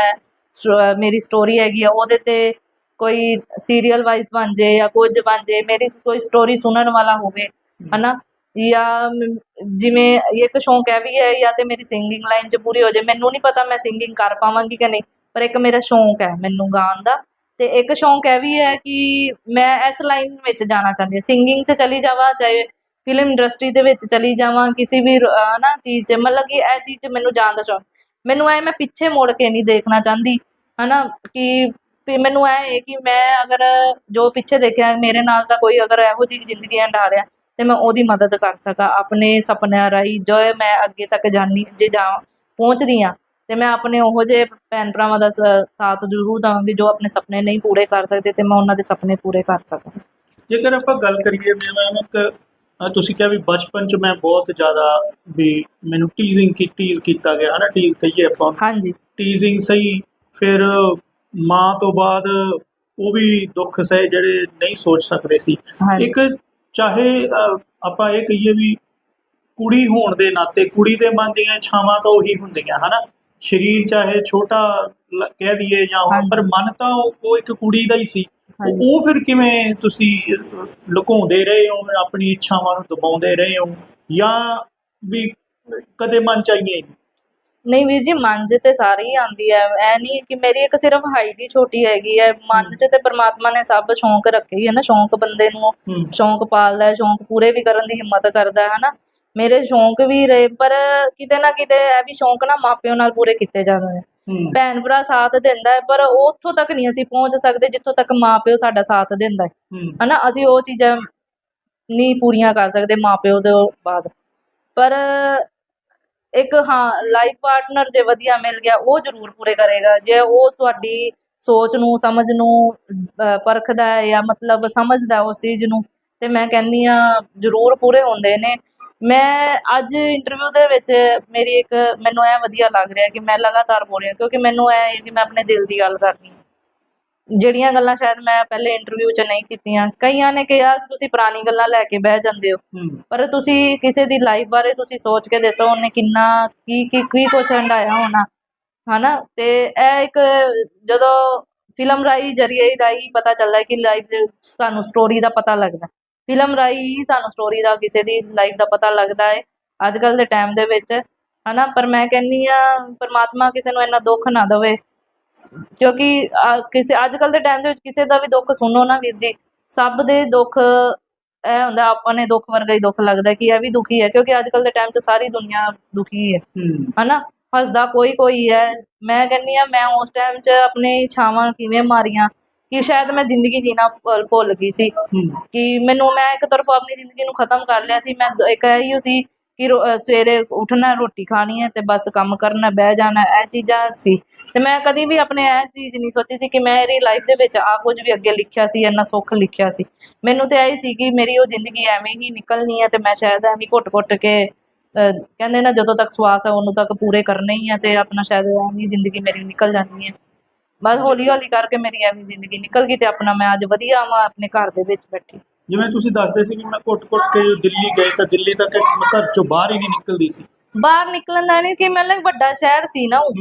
C: ਸਟ- ਮੇਰੀ ਸਟੋਰੀ ਹੈਗੀ ਆ, ਉਹਦੇ ਤੇ ਕੋਈ ਸੀਰੀਅਲ ਵਾਈਜ਼ ਬਣ ਜੇ ਜਾਂ ਕੁਝ ਬਣ ਜੇ ਮੇਰੀ ਕੋਈ ਸਟੋਰੀ ਸੁਣਨ ਵਾਲਾ ਹੋਵੇ, ਹਨਾ? ਜਾਂ ਜਿਵੇਂ ਇੱਕ ਸ਼ੌਂਕ ਹੈ ਵੀ ਹੈ ਜਾਂ ਤੇ ਮੇਰੀ ਸਿੰਗਿੰਗ ਲਾਈਨ 'ਚ ਪੂਰੀ ਹੋ ਜੇ ਮੈਨੂੰ ਨਹੀਂ ਪਤਾ ਮੈਂ ਸਿੰਗਿੰਗ ਕਰ ਪਾਵਾਂਗੀ ਕਿ ਨਹੀਂ, ਪਰ ਇੱਕ ਮੇਰਾ ਸ਼ੌਂਕ ਹੈ ਮੈਨੂੰ ਗਾਉਣ ਦਾ। ਤੇ ਇੱਕ ਸ਼ੌਂਕ ਇਹ ਵੀ ਹੈ ਕਿ ਮੈਂ ਇਸ ਲਾਈਨ ਵਿੱਚ ਜਾਣਾ ਚਾਹੁੰਦੀ ਹਾਂ। ਸਿੰਗਿੰਗ 'ਚ ਚਲੀ ਜਾਵਾਂ, ਚਾਹੇ ਫਿਲਮ ਇੰਡਸਟਰੀ ਦੇ ਵਿੱਚ ਚਲੀ ਜਾਵਾਂ, ਕਿਸੇ ਵੀ ਰ- ਨਾ ਚੀਜ਼ 'ਚ, ਮਤਲਬ ਕਿ ਇਹ ਚੀਜ਼ 'ਚ ਮੈਨੂੰ ਜਾਣ ਦਾ ਸ਼ੌਂਕ। ਮੈਨੂੰ ਐ ਮੈਂ ਪਿੱਛੇ ਮੁੜ ਕੇ ਨਹੀਂ ਦੇਖਣਾ ਚਾਹੁੰਦੀ, ਹਨਾ, ਕਿ ਮੈਨੂੰ ਐ ਹੈ ਕਿ ਮੈਂ ਅਗਰ ਜੋ ਪਿੱਛੇ ਦੇਖਿਆ, ਮੇਰੇ ਨਾਲ ਦਾ ਕੋਈ ਅਗਰ ਇਹੋ ਜਿਹੀ ਜ਼ਿੰਦਗੀ ਹੰਢਾ ਰਿਹਾ ਤੇ ਮੈਂ ਉਹਦੀ ਮਦਦ ਕਰ ਸਕਾਂ। ਆਪਣੇ ਸੁਪਨਿਆਂ ਰਾਹੀਂ ਜੋ ਮੈਂ ਅੱਗੇ ਤੱਕ ਜਾਣੀ ਜੇ ਜਾ ਪਹੁੰਚਦੀ ਹਾਂ ਤੇ ਮੈਂ ਆਪਣੇ ਉਹੋ ਜਿਹੇ ਭੈਣ ਭਰਾਵਾਂ ਦਾ ਸਾਥ ਜ਼ਰੂਰ ਦੇਵਾਂਗੀ ਜੋ ਆਪਣੇ ਸੁਪਨੇ ਨਹੀਂ ਪੂਰੇ ਕਰ ਸਕਦੇ ਤੇ ਮੈਂ ਉਹਨਾਂ ਦੇ ਸੁਪਨੇ ਪੂਰੇ ਕਰ ਸਕਾਂ।
B: ਜੇਕਰ ਆਪਾਂ ਗੱਲ ਕਰੀਏ ਅ, ਤੁਸੀਂ ਕਿਹਾ ਵੀ ਬਚਪਨ ਚ ਮੈਂ ਬਹੁਤ ਜ਼ਿਆਦਾ ਵੀ ਮੈਨੂੰ ਟੀਜ਼ਿੰਗ ਕੀ ਟੀਜ਼ ਕੀਤਾ ਗਿਆ ਹਨਾ? ਟੀਜ਼ ਕਹੀਏ ਆਪਾਂ।
C: ਹਾਂਜੀ।
B: ਟੀਜ਼ਿੰਗ ਸਹੀ ਫਿਰ ਮਾਂ ਤੋਂ ਬਾਅਦ ਉਹ ਵੀ ਦੁੱਖ ਸਹੇ ਜਿਹੜੇ ਨਹੀਂ ਸੋਚ ਸਕਦੇ ਸੀ। ਇੱਕ ਚਾਹੇ ਆਪਾਂ ਇਹ ਕਹੀਏ ਵੀ ਕੁੜੀ ਹੋਣ ਦੇ ਨਾਤੇ ਕੁੜੀ ਦੇ ਮਨ ਦੀਆਂ ਇੱਛਾਵਾਂ ਤਾਂ ਉਹੀ ਹੁੰਦੀਆਂ ਹਨਾ? ਸਰੀਰ ਚਾਹੇ ਛੋਟਾ ਕਹਿ ਦਈਏ ਜਾਂ ਉਹ। ਪਰ ਮਨ ਤਾਂ ਉਹ ਇੱਕ ਕੁੜੀ ਦਾ ਹੀ ਸੀ। ਉਹ- ਫਿਰ ਕਿਵੇਂ ਤੁਸੀਂ ਲੁਕਾਉਂਦੇ ਰਹੇ ਹੋ ਆਪਣੀ ਇੱਛਾਵਾਂ ਨੂੰ ਦਬਾਉਂਦੇ ਰਹੇ ਹੋ? ਜਾਂ ਵੀ ਕਦੇ ਮਨ ਚਾਹੀਏ
C: ਨਹੀਂ? ਵੀਰ ਜੀ ਮਨ 'ਚ ਤੇ ਸਾਰੀ ਆਉਂਦੀ ਹੈ। ਐ ਨਹੀਂ ਕਿ ਮੇਰੀ ਇੱਕ ਸਿਰਫ ਹਾਈਟ ਹੀ ਛੋਟੀ ਹੈਗੀ ਹੈ। ਮਨ 'ਚ ਤੇ ਪ੍ਰਮਾਤਮਾ ਨੇ ਸਭ ਸ਼ੌਂਕ ਰੱਖੇ ਹੀ ਹੈ ਨਾ ਸ਼ੌਂਕ ਬੰਦੇ ਨੂੰ
B: ਹੂੰ।
C: ਸ਼ੌਂਕ ਪਾਲਦਾ ਹੈ ਸ਼ੌਂਕ ਪੂਰੇ ਵੀ ਕਰਨ ਦੀ ਹਿੰਮਤ ਕਰਦਾ ਹੈ ਹਨਾ। ਮੇਰੇ ਸ਼ੌਂਕ ਵੀ ਰਹੇ ਪਰ ਕਿਤੇ ਨਾ ਕਿਤੇ ਇਹ ਵੀ ਸ਼ੌਂਕ ਨਾ ਮਾਪਿਓ ਨਾਲ ਪੂਰੇ ਕੀਤੇ ਜਾਂਦੇ ਨੇ।
B: ਹੂੰ।
C: ਭੈਣ ਭਰਾ ਸਾਥ ਦਿੰਦਾ ਹੈ ਪਰ ਉਹ ਉੱਥੋਂ ਤੱਕ ਨਹੀਂ ਅਸੀਂ ਪਹੁੰਚ ਸਕਦੇ ਜਿੱਥੋਂ ਤੱਕ ਮਾਪਿਓ ਸਾਡਾ ਸਾਥ ਦਿੰਦਾ ਹੈ।
B: ਹੂੰ।
C: ਹਨਾ ਅਸੀਂ ਉਹ ਚੀਜ਼ਾਂ ਨਹੀਂ ਪੂਰੀਆਂ ਕਰ ਸਕਦੇ ਮਾਪਿਓ ਦੇ ਬਾਅਦ। ਪਰ ਇੱਕ ਹਾਂ ਲਾਈਫ ਪਾਰਟਨਰ ਜੇ ਵਧੀਆ ਮਿਲ ਗਿਆ, ਉਹ ਜ਼ਰੂਰ ਪੂਰੇ ਕਰੇਗਾ। ਜੇ ਉਹ ਤੁਹਾਡੀ ਸੋਚ ਨੂੰ, ਸਮਝ ਨੂੰ ਪਰਖਦਾ ਹੈ ਜਾਂ ਮਤਲਬ ਸਮਝਦਾ ਉਸ ਚੀਜ਼ ਨੂੰ, ਤੇ ਮੈਂ ਕਹਿੰਦੀ ਆ ਜ਼ਰੂਰ ਪੂਰੇ ਹੁੰਦੇ ਨੇ। ਮੈਂ ਅੱਜ ਇੰਟਰਵਿਊ ਦੇ ਵਿੱਚ ਮੇਰੀ ਇੱਕ, ਮੈਨੂੰ ਇਹ ਵਧੀਆ ਲੱਗ ਰਿਹਾ ਕਿ ਮੈਂ ਲਗਾਤਾਰ ਬੋਲ ਰਿਹਾ ਕਿਉਂਕਿ ਮੈਨੂੰ ਇਹ ਹੈ ਕਿ ਮੈਂ ਆਪਣੇ ਦਿਲ ਦੀ ਗੱਲ ਕਰਨੀ ਜਿਹੜੀਆਂ ਗੱਲਾਂ ਸ਼ਾਇਦ ਮੈਂ ਪਹਿਲੇ ਇੰਟਰਵਿਊ 'ਚ ਨਹੀਂ ਕੀਤੀਆਂ ਕਈਆਂ ਨੇ ਕਿਹਾ ਤੁਸੀਂ ਪੁਰਾਣੀ ਗੱਲਾਂ ਲੈ ਕੇ ਬਹਿ ਜਾਂਦੇ ਹੋ।
B: ਹੂੰ।
C: ਪਰ ਤੁਸੀਂ ਕਿਸੇ ਦੀ ਲਾਈਫ ਬਾਰੇ ਤੁਸੀਂ ਸੋਚ ਕੇ ਦੱਸੋ ਉਹਨੇ ਕਿੰਨਾ ਕੀ ਕੀ ਕੀ ਕੁਛ ਹੰਡਾਇਆ ਹੋਣਾ। ਹਨਾ? ਤੇ ਇਹ ਇੱਕ ਜਦੋਂ ਫਿਲਮ ਰਾਹੀਂ ਜਰੀਏ ਰਾਹੀਂ ਪਤਾ ਚੱਲਦਾ ਹੈ ਕਿ ਲਾਈਫ ਦੇ ਸਾਨੂੰ ਸਟੋਰੀ ਦਾ ਪਤਾ ਲੱਗਦਾ ਫਿਲਮ ਹੀ ਸਾਨੂੰ ਸਟੋਰੀ ਦਾ ਕਿਸੇ ਦੀ ਲਾਈਫ ਦਾ ਪਤਾ ਲੱਗਦਾ ਹੈ ਅੱਜ ਕੱਲ ਦੇ ਟਾਈਮ ਦੇ ਵਿੱਚ। ਹਨਾ? ਪਰ ਮੈਂ ਕਹਿੰਨੀ ਆ ਪਰਮਾਤਮਾ ਕਿਸੇ ਨੂੰ ਇੰਨਾ ਦੁੱਖ ਨਾ ਦੇਵੇ। ਕਿਉਂਕਿ ਕਿਸੇ ਅੱਜ ਕੱਲ ਦੇ ਟਾਈਮ ਦੇ ਵਿੱਚ ਕਿਸੇ ਦਾ ਵੀ ਦੁੱਖ ਸੁਣੋ ਨਾ ਵੀਰ ਜੀ। ਸਭ ਦੇ ਦੁੱਖ ਇਹ ਹੁੰਦਾ ਆਪਾਂ ਨੇ ਦੁੱਖ ਵਰਗਾ ਹੀ ਦੁੱਖ ਲੱਗਦਾ ਕਿ ਇਹ ਵੀ ਦੁਖੀ ਹੈ ਕਿਉਂਕਿ ਅੱਜ ਕੱਲ ਦੇ ਟਾਈਮ 'ਚ ਸਾਰੀ ਦੁਨੀਆ ਦੁਖੀ ਹੈ। ਹਨਾ? ਹੱਸਦਾ ਕੋਈ ਕੋਈ ਹੈ। ਮੈਂ ਕਹਿੰਨੀ ਆ ਮੈਂ ਉਸ ਟਾਈਮ 'ਚ ਆਪਣੀ ਛਾਵਾਂ ਕਿਵੇਂ ਮਾਰੀਆਂ ਕਿ ਸ਼ਾਇਦ ਮੈਂ ਜ਼ਿੰਦਗੀ ਜੀਣਾ ਭੁੱਲ- ਗਈ ਸੀ। ਕਿ ਮੈਨੂੰ ਮੈਂ ਇੱਕ ਤਰਫੋਂ ਆਪਣੀ ਜ਼ਿੰਦਗੀ ਨੂੰ ਖਤਮ ਕਰ ਲਿਆ ਸੀ। ਮੈਂ ਇੱਕ ਇਹੀ ਸੀ ਕਿ ਸਵੇਰੇ ਉੱਠਣਾ ਰੋਟੀ ਖਾਣੀ ਹੈ ਤੇ ਬਸ ਕੰਮ ਕਰਨਾ ਬਹਿ ਜਾਣਾ ਇਹ ਚੀਜ਼ਾਂ ਸੀ। ਤੇ ਮੈਂ ਕਦੀ ਵੀ ਆਪਣੇ ਇਹ ਚੀਜ਼ ਨਹੀਂ ਸੋਚੀ ਸੀ ਕਿ ਮੇਰੀ ਲਾਈਫ ਦੇ ਵਿੱਚ ਆ ਕੁਝ ਵੀ ਅੱਗੇ ਲਿਖਿਆ ਸੀ ਇੰਨਾ ਸੁੱਖ ਲਿਖਿਆ ਸੀ। ਮੈਨੂੰ ਤੇ ਇਹੀ ਸੀ ਕਿ ਮੇਰੀ ਉਹ ਜ਼ਿੰਦਗੀ ਐਵੇਂ ਹੀ ਨਿਕਲਣੀ ਹੈ ਤੇ ਮੈਂ ਸ਼ਾਇਦ ਐਵੇਂ ਘੁੱਟ-ਘੁੱਟ ਕੇ ਕਹਿੰਦੇ ਨਾ ਜਦੋਂ ਤੱਕ ਸਵਾਸ ਹੈ ਉਹਨੂੰ ਤੱਕ ਪੂਰੇ ਕਰਨੇ ਹੀ ਆ ਤੇ ਆਪਣਾ ਸ਼ਾਇਦ ਐਵੇਂ ਹੀ ਜ਼ਿੰਦਗੀ ਮੇਰੀ ਨਿਕਲ ਜਾਣੀ ਹੈ ਬਸ ਹੌਲੀ ਹੌਲੀ ਕਰਕੇ ਮੇਰੀ ਐਵੇਂ ਜ਼ਿੰਦਗੀ ਨਿਕਲ ਗਈ ਤੇ ਆਪਣਾ ਮੈਂ ਅੱਜ ਵਧੀਆ ਵਾਂ ਆਪਣੇ ਘਰ ਦੇ ਵਿੱਚ ਬੈਠੀ।
B: ਜਿਵੇਂ ਤੁਸੀਂ ਦੱਸਦੇ ਸੀ ਕਿ ਮੈਂ ਘੁੱਟ-ਘੁੱਟ ਕੇ ਦਿੱਲੀ ਗਏ ਤਾਂ ਦਿੱਲੀ ਤੱਕ ਮੈਂ ਘਰ ਚੋਂ ਬਾਹਰ ਹੀ ਨਹੀਂ ਨਿਕਲਦੀ ਸੀ।
C: ਬਾਹਰ ਨਿਕਲਣ ਦਾ ਨਹੀਂ ਕਿ ਮਤਲਬ ਵੱਡਾ ਸ਼ਹਿਰ ਸੀ ਨਾ ਉਹ।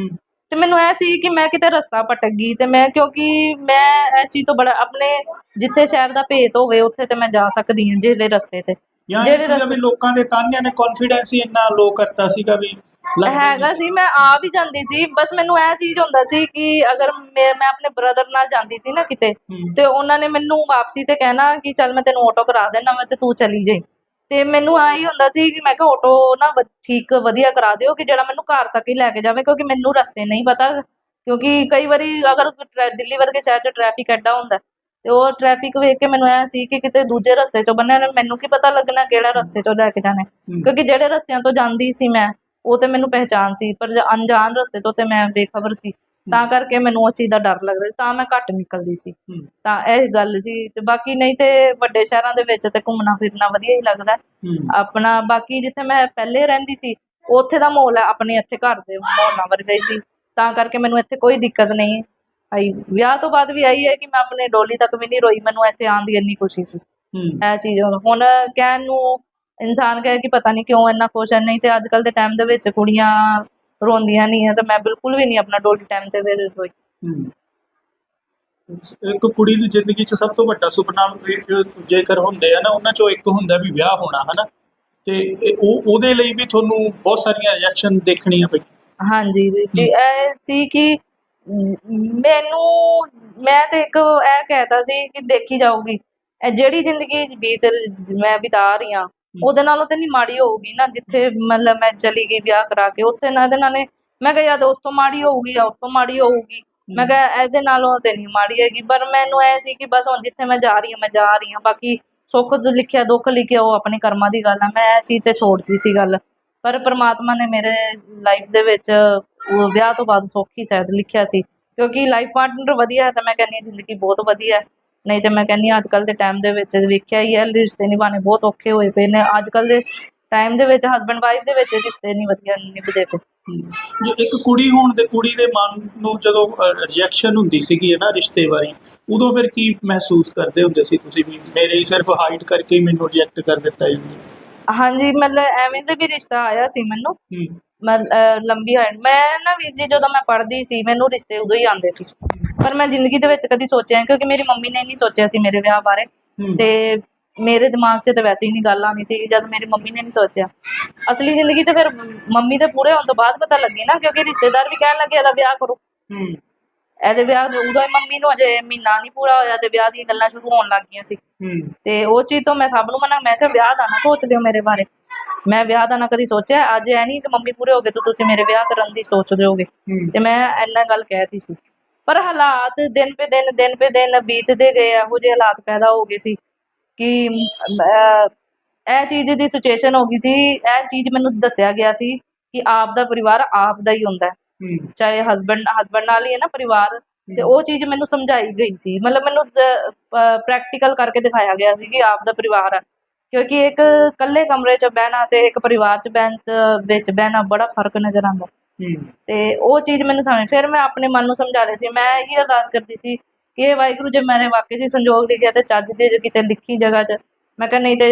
C: ਤੇ ਮੈਨੂੰ ਇਹ ਸੀ ਕਿ ਮੈਂ ਕਿਤੇ ਰਸਤਾ ਭਟਕ ਗਈ ਤੇ ਮੈਂ ਕਿਉਂਕਿ ਮੈਂ ਇਸ ਚੀਜ਼ ਤੋਂ ਬੜਾ ਆਪਣੇ ਜਿੱਥੇ ਸ਼ਹਿਰ ਦਾ ਭੇਤ ਹੋਵੇ ਉੱਥੇ ਤੇ ਮੈਂ ਜਾ ਸਕਦੀ ਹਾਂ ਜਿਹੜੇ ਰਸਤੇ ਤੇ ਜਿਹੜੇ
B: ਸੀਗਾ ਵੀ ਲੋਕਾਂ ਦੇ ਤਾਨਿਆਂ ਨੇ ਕੌਨਫੀਡੈਂਸ ਹੀ ਇੰਨਾ ਲੋ ਕਰਤਾ ਸੀਗਾ ਵੀ ਲੱਗਦਾ ਹੀ
C: ਹੈਗਾ ਸੀ ਮੈਂ ਆ ਵੀ ਜਾਂਦੀ ਸੀ ਬਸ ਮੈਨੂੰ ਇਹ ਚੀਜ਼ ਹੁੰਦਾ ਸੀ ਕਿ ਅਗਰ ਮੈਂ ਮੈਂ ਆਪਣੇ ਬ੍ਰਦਰ ਨਾਲ ਜਾਂਦੀ ਸੀ ਨਾ ਕਿਤੇ
B: ਹੂੰ।
C: ਤੇ ਉਹਨਾਂ ਨੇ ਮੈਨੂੰ ਵਾਪਸੀ ਤੇ ਕਹਿਣਾ ਕਿ ਚੱਲ ਮੈਂ ਤੈਨੂੰ ਆਟੋ ਕਰਾ ਦੇਣਾ ਵਾ ਤੇ ਤੂੰ ਚਲੀ ਜਾਈ ਤੇ ਮੈਨੂੰ ਆਹੀ ਹੁੰਦਾ ਸੀ ਕਿ ਮੈਂ ਕਿਹਾ ਆਟੋ ਨਾ ਵ- ਠੀਕ ਵਧੀਆ ਕਰਾ ਦਿਓ ਕਿ ਜਿਹੜਾ ਮੈਨੂੰ ਘਰ ਤੱਕ ਹੀ ਲੈ ਕੇ ਜਾਵੇ ਕਿਉਂਕਿ ਮੈਨੂੰ ਰਸਤੇ ਨਹੀਂ ਪਤਾ ਕਿਉਂਕਿ ਕਈ ਵਾਰੀ ਅਗਰ ਟਰੈ- ਦਿੱਲੀ ਵਰਗੇ ਸ਼ਹਿਰ 'ਚ ਟ੍ਰੈਫਿਕ ਐਡਾ ਹੁੰਦਾ ਤੇ ਉਹ ਟ੍ਰੈਫਿਕ ਵੇਖ ਕੇ ਮੈਨੂੰ ਐ ਸੀ ਕਿ ਕਿਤੇ ਦੂਜੇ ਰਸਤੇ 'ਚੋਂ ਬੰਨਿਆ ਨੇ ਮੈਨੂੰ ਕੀ ਪਤਾ ਲੱਗਣਾ ਕਿਹੜਾ ਰਸਤੇ 'ਚੋਂ ਲੈ ਕੇ ਜਾਣਾ ਹੈ। ਕਿਉਂਕਿ ਜਿਹੜੇ ਰਸਤਿਆਂ ਤੋਂ ਜਾਂਦੀ ਸੀ ਮੈਂ ਉਹ ਤੇ ਮੈਨੂੰ ਪਹਿਚਾਨ ਸੀ ਪਰ ਜੇ ਅਣਜਾਣ ਰਸਤੇ ਤੋਂ ਤੇ ਮੈਂ ਬੇਖਬਰ ਸੀ ਤਾਂ ਕਰਕੇ ਮੈਨੂੰ ਉਸ ਚੀਜ਼ ਦਾ ਡਰ ਲੱਗਦਾ ਸੀ ਤਾਂ ਮੈਂ ਘੱਟ ਨਿਕਲਦੀ ਸੀ। ਤਾਂ ਇਹ ਗੱਲ ਸੀ ਤੇ ਬਾਕੀ ਨਹੀਂ ਤੇ ਵੱਡੇ ਸ਼ਹਿਰਾਂ ਦੇ ਵਿੱਚ ਤੇ ਘੁੰਮਣਾ ਫਿਰਨਾ ਵਧੀਆ ਹੀ ਲੱਗਦਾ। ਆਪਣਾ ਬਾਕੀ ਜਿੱਥੇ ਮੈਂ ਪਹਿਲੇ ਰਹਿੰਦੀ ਸੀ ਉੱਥੇ ਦਾ ਮਾਹੌਲ ਆਪਣੇ ਇੱਥੇ ਘਰ ਦੇ ਮਾਹੌਲਾਂ ਵਰਗਾ ਹੀ ਸੀ ਤਾਂ ਕਰਕੇ ਮੈਨੂੰ ਇੱਥੇ ਕੋਈ ਦਿੱਕਤ ਨਹੀਂ ਆਈ ਵਿਆਹ ਤੋਂ ਬਾਅਦ ਵੀ ਆਈ ਹੈ ਕਿ ਮੈਂ ਆਪਣੇ ਡੋਲੀ ਤੱਕ ਵੀ ਨਹੀਂ ਰੋਈ ਮੈਨੂੰ ਇੱਥੇ ਆਉਣ ਦੀ ਇੰਨੀ ਖੁਸ਼ੀ ਸੀ। ਇਹ ਚੀਜ਼ ਹੁਣ ਹੁਣ ਕਹਿਣ ਨੂੰ ਇਨਸਾਨ ਕਹੇ ਕਿ ਪਤਾ ਨਹੀਂ ਕਿਉਂ ਇੰਨਾ ਖੁਸ਼ ਹੈ ਨਹੀਂ ਤੇ ਅੱਜ ਕੱਲ ਦੇ ਟਾਈਮ ਦੇ ਵਿੱਚ ਕੁੜੀਆਂ ਰੋਂਦੀਆਂ ਨਹੀਂ ਹੈ ਤੇ ਮੈਂ ਬਿਲਕੁਲ ਵੀ ਨਹੀਂ ਆਪਣਾ ਡੋਲੀ ਟਾਈਮ ਤੇ ਵੀ ਰੋਈ।
B: ਇੱਕ ਕੁੜੀ ਦੀ ਜ਼ਿੰਦਗੀ 'ਚ ਸਭ ਤੋਂ ਵੱਡਾ ਸੁਪਨਾ ਜੇਕਰ ਹੁੰਦੇ ਆ ਨਾ ਉਹਨਾਂ 'ਚੋਂ ਇੱਕ ਹੁੰਦਾ ਵੀ ਵਿਆਹ ਹੋਣਾ ਹਨਾ? ਤੇ ਉਹ ਉਹਦੇ ਲਈ ਵੀ ਤੁਹਾਨੂੰ ਬਹੁਤ ਸਾਰੀਆਂ ਰਿਐਕਸ਼ਨ ਦੇਖਣੀਆਂ ਪਈ
C: ਹਾਂਜੀ ਜੀ ਇਹ ਸੀ ਕਿ ਮੈਨੂੰ ਮੈਂ ਤੇ ਇੱਕ ਇਹ ਕਹਿਤਾ ਸੀ ਕਿ ਦੇਖੀ ਜਾਊਗੀ। ਇਹ ਜਿਹੜੀ ਜ਼ਿੰਦਗੀ ਬੀਤ ਮੈਂ ਬਿਤਾ ਰਹੀ ਹਾਂ ਉਹਦੇ ਨਾਲੋਂ ਤੇ ਨਹੀਂ ਮਾੜੀ ਹੋਊਗੀ ਨਾ ਜਿੱਥੇ ਮਤਲਬ ਮੈਂ ਚਲੀ ਗਈ ਵਿਆਹ ਕਰਾ ਕੇ ਉੱਥੇ ਨਾ ਇਹਦੇ ਨਾਲੇ ਮੈਂ ਕਿਹਾ ਯਾਦ ਉਸ ਤੋਂ ਮਾੜੀ ਹੋਊਗੀ ਉਸ ਤੋਂ ਮਾੜੀ ਹੋਊਗੀ। ਮੈਂ ਕਿਹਾ ਇਹਦੇ ਨਾਲੋਂ ਤੇ ਨਹੀਂ ਮਾੜੀ ਹੈਗੀ ਪਰ ਮੈਨੂੰ ਐ ਸੀ ਕਿ ਬਸ ਹੁਣ ਜਿੱਥੇ ਮੈਂ ਜਾ ਰਹੀ ਹਾਂ ਮੈਂ ਜਾ ਰਹੀ ਹਾਂ ਬਾਕੀ ਸੁੱਖ ਲਿਖਿਆ ਦੁੱਖ ਲਿਖਿਆ ਉਹ ਆਪਣੇ ਕਰਮਾਂ ਦੀ ਗੱਲ ਆ। ਮੈਂ ਇਹ ਚੀਜ਼ ਤੇ ਛੋੜਦੀ ਸੀ ਗੱਲ। ਪਰ ਪ੍ਰਮਾਤਮਾ ਨੇ ਮੇਰੇ ਲਾਈਫ ਦੇ ਵਿੱਚ ਵਿਆਹ ਤੋਂ ਬਾਅਦ ਸੁੱਖ ਹੀ ਸ਼ਾਇਦ ਲਿਖਿਆ ਸੀ। ਕਿਉਂਕਿ ਲਾਈਫ ਪਾਰਟਨਰ ਵਧੀਆ ਹੈ ਤਾਂ ਮੈਂ ਕਹਿੰਦੀ ਜ਼ਿੰਦਗੀ ਬਹੁਤ ਵਧੀਆ ਹੈ। ਨਹੀਂ ਤੇ ਮੈਂ ਕਹਿੰਦੀ ਅੱਜ ਕੱਲ ਦੇ ਟਾਈਮ ਦੇ ਵਿੱਚ ਵੇਖਿਆ ਹੀ ਹੈ ਰਿਸ਼ਤੇ ਨਿਭਾਉਣੇ ਬਹੁਤ ਔਖੇ ਹੋਏ ਪਏ ਨੇ। ਅੱਜ ਕੱਲ ਦੇ ਟਾਈਮ ਦੇ ਵਿੱਚ ਹਸਬੰਡ ਵਾਈਫ ਦੇ ਵਿੱਚ ਰਿਸ਼ਤੇ ਨਹੀਂ ਵਧੀਆ ਨਿਭਦੇ ਪਏ।
B: ਜੇ ਇੱਕ ਕੁੜੀ ਹੋਣ ਦੇ ਕੁੜੀ ਦੇ ਮਨ ਨੂੰ ਜਦੋਂ ਰਿਜੈਕਸ਼ਨ ਹੁੰਦੀ ਸੀਗੀ ਨਾ ਰਿਸ਼ਤੇ ਬਾਰੇ ਉਦੋਂ ਫਿਰ ਕੀ ਮਹਿਸੂਸ ਕਰਦੇ ਹੁੰਦੇ ਸੀ ਤੁਸੀਂ ਵੀ? ਮੇਰੇ ਹੀ ਸਿਰਫ ਹਾਈਟ ਕਰਕੇ ਹੀ ਮੈਨੂੰ ਰਿਜੈਕਟ ਕਰ ਦਿੱਤਾ ਜਾਂਦਾ
C: ਹਾਂਜੀ ਮਤਲਬ ਐਵੇਂ ਦਾ ਵੀ ਰਿਸ਼ਤਾ ਆਇਆ ਸੀ ਮੈਨੂੰ। ਮੈਂ ਲੰਬੀ ਹਾਈਟ ਮੈਂ ਨਾ ਵੀਰ ਜੀ ਜਦੋਂ ਮੈਂ ਪੜ੍ਹਦੀ ਸੀ ਮੈਨੂੰ ਰਿਸ਼ਤੇ ਉਦੋਂ ਹੀ ਆਉਂਦੇ ਸੀ। ਪਰ ਮੈਂ ਜ਼ਿੰਦਗੀ ਦੇ ਵਿੱਚ ਕਦੀ ਸੋਚਿਆ ਕਿਉਂਕਿ ਮੇਰੀ ਮੰਮੀ ਨੇ ਨਹੀਂ ਸੋਚਿਆ ਸੀ ਮੇਰੇ ਵਿਆਹ ਬਾਰੇ।
B: ਹੂੰ।
C: ਤੇ ਮੇਰੇ ਦਿਮਾਗ 'ਚ ਤਾਂ ਵੈਸੇ ਹੀ ਨਹੀਂ ਗੱਲ ਆਉਣੀ ਸੀ ਜਦ ਮੇਰੀ ਮੰਮੀ ਨੇ ਨਹੀਂ ਸੋਚਿਆ। ਅਸਲੀ ਜ਼ਿੰਦਗੀ ਤੇ ਫਿਰ ਮੰਮੀ ਦੇ ਪੂਰੇ ਹੋਣ ਤੋਂ ਬਾਅਦ ਪਤਾ ਲੱਗੀ ਨਾ ਕਿਉਂਕਿ ਰਿਸ਼ਤੇਦਾਰ ਵੀ ਕਹਿਣ ਲੱਗੇ ਇਹਦਾ ਵਿਆਹ ਕਰੋ।
B: ਹੂੰ।
C: ਇਹਦੇ ਵਿਆਹ ਦੇ ਉਦੋਂ ਹੀ ਮੰਮੀ ਨੂੰ ਅਜੇ ਮਹੀਨਾ ਨਹੀਂ ਪੂਰਾ ਹੋਇਆ ਤੇ ਵਿਆਹ ਦੀਆਂ ਗੱਲਾਂ ਸ਼ੁਰੂ ਹੋਣ ਲੱਗ ਗਈਆਂ ਸੀ।
B: ਹੂੰ।
C: ਤੇ ਉਹ ਚੀਜ਼ ਤੋਂ ਮੈਂ ਸਭ ਨੂੰ ਮਨਾ ਮੈਂ ਕਿਹਾ ਵਿਆਹ ਦਾ ਨਾ ਸੋਚ ਲਿਓ ਮੇਰੇ ਬਾਰੇ। ਮੈਂ ਵਿਆਹ ਦਾ ਨਾ ਕਦੀ ਸੋਚਿਆ ਅੱਜ ਐ ਨਹੀਂ ਕਿ ਮੰਮੀ ਪੂਰੇ ਹੋ ਗਏ ਤਾਂ ਤੁਸੀਂ ਮੇਰੇ ਵਿਆਹ ਕਰਨ ਦੀ ਸੋਚਦੇ ਹੋਗੇ
B: ਹੂੰ।
C: ਤੇ ਮੈਂ ਇੰਨਾ ਗੱਲ ਕਹਿਤੀ ਸੀ। ਪਰ ਹਾਲਾਤ ਦਿਨ ਪੇ ਦਿਨ ਦਿਨ ਪੇ ਦਿਨ ਬੀਤਦੇ ਗਏ ਇਹੋ ਜਿਹੇ ਹਾਲਾਤ ਪੈਦਾ ਹੋ ਗਏ ਸੀ ਕਿ ਇਹ ਚੀਜ਼ ਦੀ ਸਿਚੁਏਸ਼ਨ ਹੋ ਗਈ ਸੀ ਇਹ ਚੀਜ਼ ਮੈਨੂੰ ਦੱਸਿਆ ਗਿਆ ਸੀ ਕਿ ਆਪ ਦਾ ਪਰਿਵਾਰ ਆਪ ਦਾ ਹੀ ਹੁੰਦਾ ਹੈ। ਚਾਹੇ ਹਸਬੰਡ ਹਸਬੰਡ ਨਾਲ ਹੀ ਹੈ ਨਾ ਪਰਿਵਾਰ ਤੇ ਉਹ ਚੀਜ਼ ਮੈਨੂੰ ਸਮਝਾਈ ਗਈ ਸੀ। ਮਤਲਬ ਮੈਨੂੰ ਪ੍ਰੈਕਟੀਕਲ ਕਰਕੇ ਦਿਖਾਇਆ ਗਿਆ ਸੀ ਕਿ ਆਪ ਦਾ ਪਰਿਵਾਰ ਹੈ। ਕਿਉਂਕਿ ਇੱਕ ਇਕੱਲੇ ਕਮਰੇ 'ਚ ਬਹਿਣਾ ਤੇ ਇੱਕ ਪਰਿਵਾਰ 'ਚ ਬਹਿਣ ਵਿੱਚ ਬਹਿਣਾ ਬੜਾ ਫ਼ਰਕ ਨਜ਼ਰ ਆਉਂਦਾ। ਤੇ ਉਹ ਚੀਜ਼ ਮੈਨੂੰ ਸਮਝ ਫਿਰ ਮੈਂ ਆਪਣੇ ਮਨ ਨੂੰ ਸਮਝਾ ਲਿਆ ਸੀ। ਮੈਂ ਇਹੀ ਅਰਦਾਸ ਕਰਦੀ ਸੀ ਕਿ ਇਹ ਵਾਹਿਗੁਰੂ ਜੇ ਮੇਰੇ ਵਾਕਈ 'ਚ ਸੰਜੋਗ ਲਿਖਿਆ ਤੇ ਚੱਜ ਦੇ ਜੇ ਕਿਤੇ ਲਿਖੀ ਜਗ੍ਹਾ 'ਚ ਮੈਂ ਕਿਹਾ ਨਹੀਂ ਤੇ